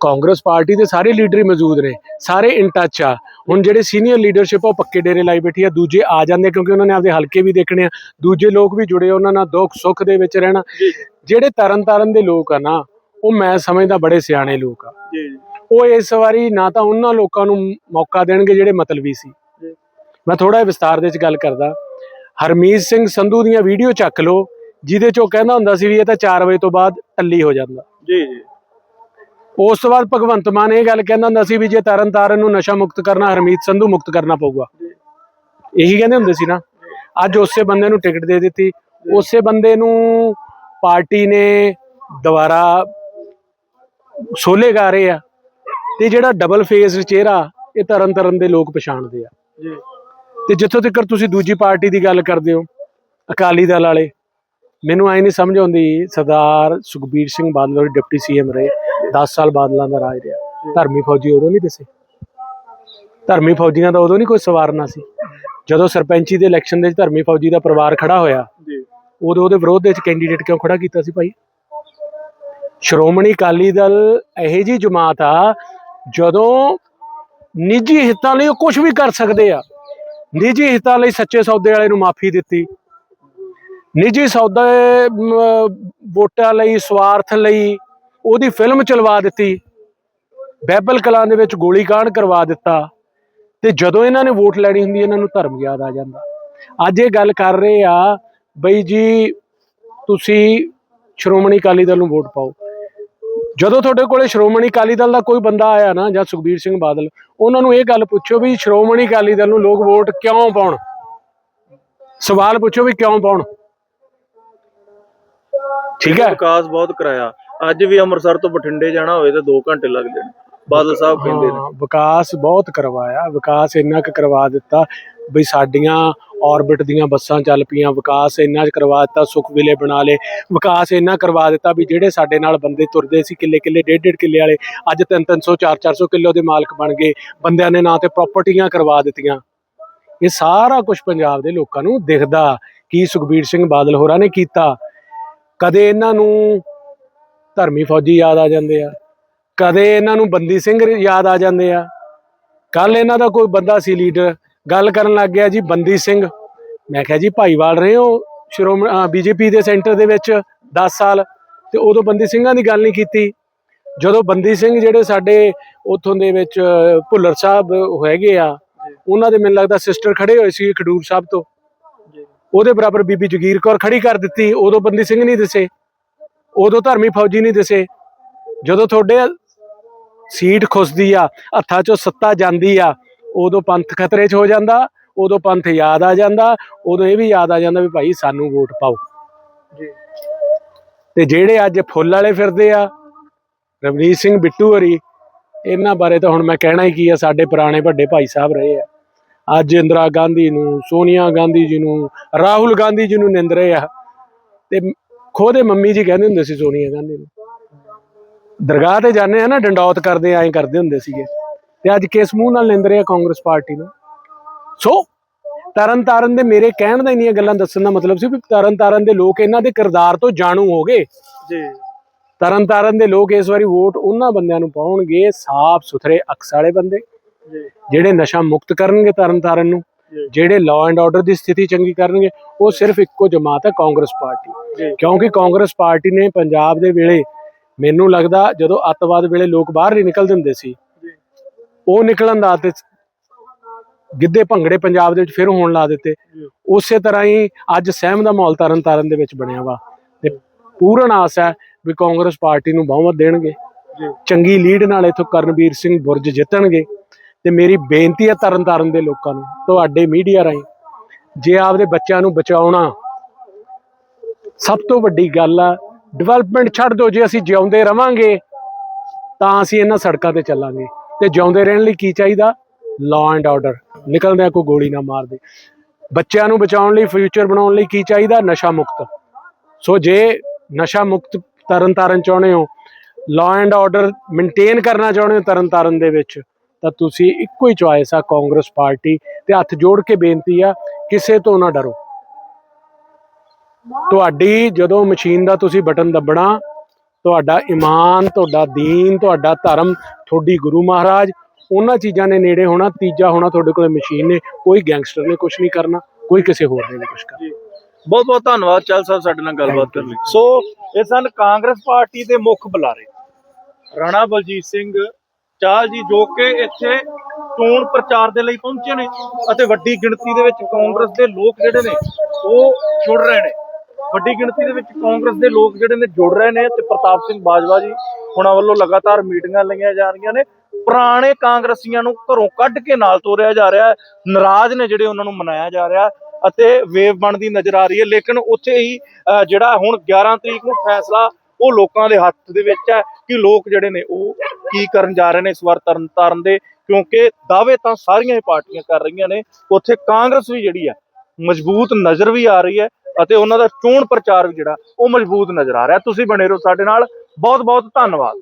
ਕਾਂਗਰਸ ਪਾਰਟੀ ਦੇ ਸਾਰੇ ਲੀਡਰ ਹੀ ਮੌਜੂਦ ਨੇ ਸਾਰੇ ਇਨ ਟੱਚ ਆ। ਹੁਣ ਜਿਹੜੇ ਸੀਨੀਅਰ ਲੀਡਰਸ਼ਿਪ ਆ ਉਹ ਪੱਕੇ ਡੇਰੇ ਲਾਈ ਬੈਠੀ ਆ ਦੂਜੇ ਆ ਜਾਂਦੇ ਕਿਉਂਕਿ ਉਹਨਾਂ ਨੇ ਆਪਦੇ ਹਲਕੇ ਵੀ ਦੇਖਣੇ ਆ ਦੂਜੇ ਲੋਕ ਵੀ ਜੁੜੇ ਉਹਨਾਂ ਨਾਲ ਦੁੱਖ ਸੁੱਖ ਦੇ ਵਿੱਚ ਰਹਿਣਾ। ਜਿਹੜੇ ਤਰਨ ਤਾਰਨ ਦੇ ਲੋਕ ਆ ਨਾ ਉਹ ਮੈਂ ਸਮਝਦਾ ਬੜੇ ਸਿਆਣੇ ਲੋਕ ਆ। ਉਹ ਇਸ ਵਾਰੀ ਨਾ ਤਾਂ ਉਹਨਾਂ ਲੋਕਾਂ ਨੂੰ ਮੌਕਾ ਦੇਣਗੇ ਜਿਹੜੇ ਮਤਲਬੀ ਸੀ। ਮੈਂ ਥੋੜਾ ਜਿਹਾ ਵਿਸਤਾਰ ਦੇ ਵਿੱਚ ਗੱਲ ਕਰਦਾ। ਹਰਮੀਤ ਸਿੰਘ ਸੰਧੂ ਦੀਆਂ ਵੀਡੀਓ ਚੱਕ ਲਓ ਜਿਹਦੇ ਚੋਂ ਕਹਿੰਦਾ ਹੁੰਦਾ ਸੀ ਵੀ ਇਹ ਤਾਂ 4 ਵਜੇ ਤੋਂ ਬਾਅਦ ਟੱਲੀ ਹੋ ਜਾਂਦਾ। ਜੀ ਜੀ। ਉਸ ਤੋਂ ਬਾਅਦ ਭਗਵੰਤ ਮਾਨ ਇਹ ਗੱਲ ਕਹਿੰਦਾ ਹੁੰਦਾ ਸੀ ਵੀ ਜੇ ਤਰਨ ਤਾਰਨ ਨੂੰ ਨਸ਼ਾ ਮੁਕਤ ਕਰਨਾ ਹਰਮੀਤ ਸੰਧੂ ਮੁਕਤ ਕਰਨਾ ਪਊਗਾ। ਇਹੀ ਕਹਿੰਦੇ ਹੁੰਦੇ ਸੀ ਨਾ। ਅੱਜ ਉਸੇ ਬੰਦੇ ਨੂੰ ਟਿਕਟ ਦੇ ਦਿੱਤੀ। ਉਸੇ ਬੰਦੇ ਨੂੰ ਪਾਰਟੀ ਨੇ ਦੁਬਾਰਾ ਸੋਲੇ ਗਾ ਰਹੇ ਆ ਤੇ ਜਿਹੜਾ ਡਬਲ ਫੇਸ ਚਿਹਰਾ ਇਹ ਤਰਨ ਤਾਰਨ ਦੇ ਲੋਕ ਪਛਾਣਦੇ ਆ। ਜੀ। ਤੇ ਜਿੱਥੋਂ ਤੱਕ ਤੁਸੀਂ ਦੂਜੀ ਪਾਰਟੀ ਦੀ ਗੱਲ ਕਰਦੇ ਹੋ ਅਕਾਲੀ ਦਲ ਵਾਲੇ ਮੈਨੂੰ ਐ ਨਹੀਂ ਸਮਝ ਆਉਂਦੀ ਸਰਦਾਰ ਸੁਖਬੀਰ ਸਿੰਘ ਬਾਦਲ ਡਿਪਟੀ ਸੀਐਮ ਰਹੇ। 10 ਸਾਲ ਬਾਦਲਾਂ ਦਾ ਰਾਜ ਰਿਹਾ। ਧਰਮੀ ਫੌਜੀ ਉਦੋਂ ਨਹੀਂ ਦਿਸੇ। ਧਰਮੀ ਫੌਜੀਆਂ ਦਾ ਉਦੋਂ ਨਹੀਂ ਕੋਈ ਸਵਾਰਨਾ ਸੀ। ਜਦੋਂ ਸਰਪੰਚੀ ਦੇ ਇਲੈਕਸ਼ਨ ਦੇ ਵਿੱਚ ਧਰਮੀ ਫੌਜੀ ਦਾ ਪਰਿਵਾਰ ਖੜਾ ਹੋਇਆ ਜੀ। ਉਦੋਂ ਉਹਦੇ ਵਿਰੋਧ ਦੇ ਵਿੱਚ ਕੈਂਡੀਡੇਟ ਕਿਉਂ ਖੜਾ ਕੀਤਾ ਸੀ ਭਾਈ? ਸ਼੍ਰੋਮਣੀ ਅਕਾਲੀ ਦਲ ਇਹੋ ਜੀ ਜਮਾਤ ਆ ਜਦੋਂ ਨਿੱਜੀ ਹਿੱਤਾਂ ਲਈ ਉਹ ਕੁਝ ਵੀ ਕਰ ਸਕਦੇ ਆ। ਨਿੱਜੀ ਹਿੱਤਾਂ ਲਈ ਸੱਚੇ ਸੌਦੇ ਵਾਲੇ ਨੂੰ ਮਾਫੀ ਦਿੱਤੀ। ਨਿੱਜੀ ਸੌਦੇ ਵੋਟਾਂ ਲਈ ਸਵਾਰਥ ਲਈ ਉਹਦੀ ਫਿਲਮ ਚਲਵਾ ਦਿੱਤੀ। ਬੈਬਲ ਕਲਾਂ ਦੇ ਵਿੱਚ ਗੋਲੀ ਕਾਂਡ ਕਰਵਾ ਦਿੱਤਾ। ਤੇ ਜਦੋਂ ਇਹਨਾਂ ਨੇ ਵੋਟ ਲੈਣੀ ਹੁੰਦੀ, ਇਹਨਾਂ ਨੂੰ ਧਰਮ ਯਾਦ ਆ ਜਾਂਦਾ। ਅੱਜ ਇਹ ਗੱਲ ਕਰ ਰਹੇ ਆ, ਬਈ ਜੀ, ਤੁਸੀਂ ਸ਼੍ਰੋਮਣੀ ਅਕਾਲੀ ਦਲ ਨੂੰ ਵੋਟ ਪਾਓ। ਜਦੋਂ ਤੁਹਾਡੇ ਕੋਲੇ ਸ਼੍ਰੋਮਣੀ ਅਕਾਲੀ ਦਲ ਦਾ ਕੋਈ ਬੰਦਾ ਆਇਆ ਨਾ, ਜਾਂ ਸੁਖਬੀਰ ਸਿੰਘ ਬਾਦਲ, ਉਹਨਾਂ ਨੂੰ ਇਹ ਗੱਲ ਪੁੱਛੋ ਵੀ ਸ਼੍ਰੋਮਣੀ ਅਕਾਲੀ ਦਲ ਨੂੰ ਲੋਕ ਵੋਟ ਕਿਉਂ ਪਾਉਣ? ਸਵਾਲ ਪੁੱਛੋ ਵੀ ਕਿਉਂ ਪਾਉਣ? ਠੀਕ ਹੈ? ਵਿਕਾਸ ਬਹੁਤ ਕਰਾਇਆ। ਅੱਜ ਵੀ ਅੰਮ੍ਰਿਤਸਰ ਤੋਂ ਬਠਿੰਡੇ ਜਾਣਾ ਹੋਵੇ ਤਾਂ 2 ਘੰਟੇ ਲੱਗਦੇ ਨੇ ਬਾਦਲ ਸਾਹਿਬ ਕਹਿੰਦੇ ਨੇ। ਵਿਕਾਸ ਬਹੁਤ ਕਰਵਾਇਆ, ਵਿਕਾਸ ਇੰਨਾ ਕੁ ਕਰਵਾ ਦਿੱਤਾ ਬਈ ਸਾਡੀਆਂ ਆਰਬਿਟ ਦੀਆਂ ਬੱਸਾਂ ਚੱਲ ਪਈਆਂ, ਵਿਕਾਸ ਇੰਨਾ ਕਰਵਾ ਦਿੱਤਾ, ਸੁਖ ਵਿਲੇ ਬਣਾ ਲਏ। ਵਿਕਾਸ ਇੰਨਾ ਕਰਵਾ ਦਿੱਤਾ ਵੀ ਜਿਹੜੇ ਸਾਡੇ ਨਾਲ ਬੰਦੇ ਤੁਰਦੇ ਸੀ ਕਿੱਲੇ ਕਿੱਲੇ ਡੇਢ ਡੇਢ ਕਿੱਲੇ ਵਾਲੇ, ਅੱਜ 3 300 4 400 ਕਿੱਲੋ ਦੇ ਮਾਲਕ ਬਣ ਗਏ। ਬੰਦਿਆਂ ਨੇ ਨਾਂ ਤੇ ਪ੍ਰਾਪਰਟੀਆਂ ਕਰਵਾ ਦਿੱਤੀਆਂ। ਇਹ ਸਾਰਾ ਕੁਝ ਪੰਜਾਬ ਦੇ ਲੋਕਾਂ ਨੂੰ ਦਿਖਦਾ। ਕੀ ਸੁਖਬੀਰ ਸਿੰਘ ਬਾਦਲ ਹੋਰਾਂ ਨੇ ਕੀਤਾ? ਕਦੇ ਇਹਨਾਂ ਨੂੰ ਧਰਮੀ ਫੌਜੀ ਯਾਦ ਆ ਜਾਂਦੇ ਆ। ਕਦੇ ਇਹਨਾਂ ਨੂੰ ਬੰਦੀ ਸਿੰਘ ਯਾਦ ਆ ਜਾਂਦੇ ਆ। ਕੱਲ ਇਹਨਾਂ ਦਾ ਕੋਈ ਬੰਦਾ ਸੀ ਲੀਡਰ ਗੱਲ ਕਰਨ ਲੱਗ ਗਿਆ ਜੀ ਬੰਦੀ ਸਿੰਘ। ਮੈਂ ਕਿਹਾ ਜੀ ਭਾਈਵਾਲ ਰਹੇ ਹੋ ਸ਼੍ਰੋਮਣੀ ਬੀਜੇਪੀ ਦੇ ਸੈਂਟਰ ਦੇ ਵਿੱਚ 10 ਸਾਲ ਤੇ ਉਦੋਂ ਬੰਦੀ ਸਿੰਘਾਂ ਦੀ ਗੱਲ ਨਹੀਂ ਕੀਤੀ। ਜਦੋਂ ਬੰਦੀ ਸਿੰਘ ਜਿਹੜੇ ਸਾਡੇ ਉਥੋਂ ਦੇ ਵਿੱਚ ਭੁੱਲਰ ਸਾਹਿਬ ਹੈਗੇ ਆ ਉਹਨਾਂ ਦੇ ਮੈਨੂੰ ਲੱਗਦਾ ਸਿਸਟਰ ਖੜੇ ਹੋਏ ਸੀ ਖਡੂਰ ਸਾਹਿਬ ਤੋਂ। ਉਹਦੇ ਬਰਾਬਰ ਬੀਬੀ ਜਗੀਰ ਕੌਰ ਖੜੀ ਕਰ ਦਿੱਤੀ ਉਦੋਂ ਬੰਦੀ ਸਿੰਘ ਨਹੀਂ ਦਿਸੇ। ਉਦੋਂ ਧਰਮੀ ਫੌਜੀ ਨਹੀਂ ਦਿਸੇ। ਜਦੋਂ ਤੁਹਾਡੇ ਸੀਟ ਖੁੱਸਦੀ ਆ ਹੱਥਾਂ 'ਚੋਂ ਸੱਤਾ ਜਾਂਦੀ ਆ ਉਦੋਂ ਪੰਥ ਖਤਰੇ 'ਚ ਹੋ ਜਾਂਦਾ ਉਦੋਂ ਪੰਥ ਯਾਦ ਆ ਜਾਂਦਾ ਉਦੋਂ ਇਹ ਵੀ ਯਾਦ ਆ ਜਾਂਦਾ ਵੀ ਭਾਈ ਸਾਨੂੰ ਵੋਟ ਪਾਓ। ਜੀ। ਤੇ ਜਿਹੜੇ ਅੱਜ ਫੁੱਲ ਵਾਲੇ ਫਿਰਦੇ ਆ ਰਵਨੀਤ ਸਿੰਘ ਬਿੱਟੂ ਹਰੀ ਇਹਨਾਂ ਬਾਰੇ ਤਾਂ ਹੁਣ ਮੈਂ ਕਹਿਣਾ ਹੀ ਕੀ ਆ ਸਾਡੇ ਪੁਰਾਣੇ ਵੱਡੇ ਭਾਈ ਸਾਹਿਬ ਰਹੇ ਆ। ਅੱਜ ਇੰਦਰਾ ਗਾਂਧੀ ਨੂੰ ਸੋਨੀਆ ਗਾਂਧੀ ਜੀ ਨੂੰ ਰਾਹੁਲ ਗਾਂਧੀ ਜੀ ਨੂੰ ਨਿੰਦ ਰਹੇ ਆ। ਤੇ ਖੋਦੇ ਮੰਮੀ ਜੀ ਕਹਿੰਦੇ ਹੁੰਦੇ ਸੀ ਸੋਨੀਆ ਗਾਂਧੀ ਨੂੰ। ਦਰਗਾਹ ਤੇ ਜਾਂਦੇ ਆ ਨਾ ਡੰਡੌਤ ਕਰਦੇ ਐਂ ਕਰਦੇ ਹੁੰਦੇ ਸੀਗੇ। ਤੇ ਅੱਜ ਕਿਸ ਮੂੰਹ ਨਾਲ ਨਿੰਦ ਰਹੇ ਕਾਂਗਰਸ ਪਾਰਟੀ ਨੂੰ? ਸੋ ਤਰਨ ਤਾਰਨ ਦੇ ਮੇਰੇ ਕਹਿਣ ਦਾ ਇੰਨੀਆਂ ਗੱਲਾਂ ਦੱਸਣ ਦਾ ਮਤਲਬ ਸੀ ਵੀ ਤਰਨ ਤਾਰਨ ਦੇ ਲੋਕ ਇਹਨਾਂ ਦੇ ਕਿਰਦਾਰ ਤੋਂ ਜਾਣੂ ਹੋ ਗਏ। ਜੀ। ਤਰਨ ਤਾਰਨ ਦੇ ਲੋਕ ਇਸ ਵਾਰੀ ਵੋਟ ਉਹਨਾਂ ਬੰਦਿਆਂ ਨੂੰ ਪਾਉਣਗੇ ਸਾਫ਼ ਸੁਥਰੇ ਅਕਸ ਵਾਲੇ ਬੰਦੇ। ਜਿਹੜੇ ਨਸ਼ਾ ਮੁਕਤ ਕਰਨਗੇ ਤਰਨ ਤਾਰਨ ਨੂੰ। ਜਿਹੜੇ ਲਾਅ ਐਂਡ ਆਰਡਰ ਦੀ ਸਥਿਤੀ ਚੰਗੀ ਕਰਨਗੇ ਉਹ ਸਿਰਫ ਇੱਕੋ ਜਮਾਤ ਹੈ ਕਾਂਗਰਸ ਪਾਰਟੀ। ਕਿਉਂਕਿ ਕਾਂਗਰਸ ਪਾਰਟੀ ਨੇ ਪੰਜਾਬ ਦੇ ਵੇਲੇ ਮੈਨੂੰ ਲੱਗਦਾ ਜਦੋਂ ਅੱਤਵਾਦ ਵੇਲੇ ਲੋਕ ਬਾਹਰ ਨਹੀਂ ਨਿਕਲਦੇ ਹੁੰਦੇ ਸੀ ਉਹ ਨਿਕਲਣ ਦਾ ਤੇ ਗਿੱਧੇ ਭੰਗੜੇ ਪੰਜਾਬ ਦੇ ਵਿੱਚ ਫਿਰ ਹੋਣ ਲਾ ਦਿੱਤੇ। ਉਸੇ ਤਰ੍ਹਾਂ ਹੀ ਅੱਜ ਸਹਿਮ ਦਾ ਮਾਹੌਲ ਤਰਨ ਤਾਰਨ ਦੇ ਵਿੱਚ ਬਣਿਆ ਵਾ। ਤੇ ਪੂਰਨ ਆਸ ਹੈ ਵੀ ਕਾਂਗਰਸ ਪਾਰਟੀ ਨੂੰ ਬਹੁਮਤ ਦੇਣਗੇ। ਚੰਗੀ ਲੀਡ ਨਾਲ ਇਥੋਂ ਕਰਨਵੀਰ ਸਿੰਘ ਬੁਰਜ ਜਿੱਤਣਗੇ। ਤੇ ਮੇਰੀ ਬੇਨਤੀ ਹੈ ਤਰਨ ਤਾਰਨ ਦੇ ਲੋਕਾਂ ਨੂੰ, ਤੁਹਾਡੇ ਮੀਡੀਆ ਰਾਹੀਂ, ਜੇ ਆਪਦੇ ਬੱਚਿਆਂ ਨੂੰ ਬਚਾਉਣਾ ਸਭ ਤੋਂ ਵੱਡੀ ਗੱਲ ਆ ਡਿਵੈਲਪਮੈਂਟ ਛੱਡ ਦਿਓ, ਜੇ ਅਸੀਂ ਜਿਉਂਦੇ ਰਵਾਂਗੇ, ਤਾਂ ਅਸੀਂ ਇਹਨਾਂ ਸੜਕਾਂ ਤੇ ਚੱਲਾਂਗੇ। ਤੇ ਜਿਉਂਦੇ ਰਹਿਣ ਲਈ ਕੀ ਚਾਹੀਦਾ? ਲਾਅ ਐਂਡ ਆਰਡਰ ਨਿਕਲਦਿਆਂ ਕੋਈ ਗੋਲੀ ਨਾ ਮਾਰ ਦੇ। ਬੱਚਿਆਂ ਨੂੰ ਬਚਾਉਣ ਲਈ ਫਿਊਚਰ ਬਣਾਉਣ ਲਈ ਕੀ ਚਾਹੀਦਾ? ਨਸ਼ਾ ਮੁਕਤ। ਸੋ ਜੇ ਨਸ਼ਾ ਮੁਕਤ ਤਰਨਤਾਰਨ ਚਾਹੁੰਦੇ ਹੋ ਲਾਅ ਐਂਡ ਆਰਡਰ ਮੇਨਟੇਨ ਕਰਨਾ ਚਾਹੁੰਦੇ ਹੋ ਤਰਨਤਾਰਨ ਦੇ ਵਿੱਚ ਤਾਂ ਤੁਸੀਂ ਇੱਕੋ ਹੀ ਚੁਆਇਸ ਆ ਕਾਂਗਰਸ ਪਾਰਟੀ ਤੇ ਹੱਥ ਜੋੜ ਕੇ ਬੇਨਤੀ ਆ ਕਿਸੇ ਤੋਂ ਨਾ ਡਰੋ। ਤੁਹਾਡੀ ਜਦੋਂ ਮਸ਼ੀਨ ਦਾ ਤੁਸੀਂ ਬਟਨ ਦੱਬਣਾ ਤੁਹਾਡਾ ਈਮਾਨ ਤੁਹਾਡਾ ਦੀਨ ਤੁਹਾਡਾ ਧਰਮ ਤੁਹਾਡੀ ਗੁਰੂ ਮਹਾਰਾਜ ਉਹਨਾਂ ਚੀਜ਼ਾਂ ਨੇ ਨੇੜੇ ਹੋਣਾ ਤੀਜਾ ਹੋਣਾ ਤੁਹਾਡੇ ਕੋਲ ਮਸ਼ੀਨ ਨੇ ਕੋਈ ਗੈਂਗਸਟਰ ਨੇ ਕੁਝ ਨਹੀਂ ਕਰਨਾ ਕੋਈ ਕਿਸੇ ਹੋਰ ਨੇ ਕੁਝ ਕਰਨਾ। ਬਹੁਤ ਬਹੁਤ ਧੰਨਵਾਦ ਚਲ ਸਾਹਿਬ ਸਾਡੇ ਨਾਲ ਗੱਲਬਾਤ ਕਰਨ। ਲਈ ਸੋ ਇਹ ਸਨ ਕਾਂਗਰਸ ਪਾਰਟੀ ਦੇ ਮੁੱਖ ਬੁਲਾਰੇ ਰਾਣਾ ਬਲਜੀਤ ਸਿੰਘ ਚਾਲ ਜੀ ਜੋ ਕਿ ਇੱਥੇ ਚੋਣ ਪ੍ਰਚਾਰ ਦੇ ਲਈ ਪਹੁੰਚੇ ਨੇ ਅਤੇ ਵੱਡੀ ਗਿਣਤੀ ਦੇ ਵਿੱਚ ਕਾਂਗਰਸ ਦੇ ਲੋਕ ਜਿਹੜੇ ਨੇ ਉਹ ਜੁੜ ਰਹੇ ਨੇ। ਵੱਡੀ ਗਿਣਤੀ ਦੇ ਵਿੱਚ ਕਾਂਗਰਸ ਦੇ ਲੋਕ ਜਿਹੜੇ ਨੇ ਜੁੜ ਰਹੇ ਨੇ ਤੇ ਪ੍ਰਤਾਪ ਸਿੰਘ ਬਾਜਵਾ ਜੀ ਉਹਨਾਂ ਵੱਲੋਂ ਲਗਾਤਾਰ ਮੀਟਿੰਗਾਂ ਲਈਆਂ ਜਾ ਰਹੀਆਂ ਨੇ। ਪੁਰਾਣੇ ਕਾਂਗਰਸੀਆਂ ਨੂੰ ਘਰੋਂ ਕੱਢ ਕੇ ਨਾਲ ਤੋਰਿਆ ਜਾ ਰਿਹਾ ਹੈ। ਨਾਰਾਜ਼ ਨੇ ਜਿਹੜੇ ਉਹਨਾਂ ਨੂੰ ਮਨਾਇਆ ਜਾ ਰਿਹਾ ਅਤੇ ਵੇਵ ਬਣਦੀ ਨਜ਼ਰ ਆ ਰਹੀ ਹੈ। ਲੇਕਿਨ ਉੱਥੇ ਹੀ ਅਹ, ਜਿਹੜਾ ਹੁਣ 11 ਤਰੀਕ ਨੂੰ ਫੈਸਲਾ ਉਹ ਲੋਕਾਂ ਦੇ ਹੱਥ ਦੇ ਵਿੱਚ ਹੈ ਕਿ ਲੋਕ ਜਿਹੜੇ ਨੇ ਉਹ ਕੀ ਕਰਨ ਜਾ ਰਹੇ ਨੇ ਇਸ ਵਾਰ ਤਰਨ ਤਾਰਨ ਦੇ? ਕਿਉਂਕਿ ਦਾਅਵੇ ਤਾਂ ਸਾਰੀਆਂ ਹੀ ਪਾਰਟੀਆਂ ਕਰ ਰਹੀਆਂ ਨੇ। ਉੱਥੇ ਕਾਂਗਰਸ ਵੀ ਜਿਹੜੀ ਹੈ, ਮਜ਼ਬੂਤ ਨਜ਼ਰ ਵੀ ਆ ਰਹੀ ਹੈ ਅਤੇ ਉਹਨਾਂ ਦਾ ਚੋਣ ਪ੍ਰਚਾਰ ਵੀ ਜਿਹੜਾ, ਉਹ ਮਜ਼ਬੂਤ ਨਜ਼ਰ ਆ ਰਿਹਾ। ਤੁਸੀਂ ਬਣੇ ਰਹੋ ਸਾਡੇ ਨਾਲ। ਬਹੁਤ ਬਹੁਤ ਧੰਨਵਾਦ।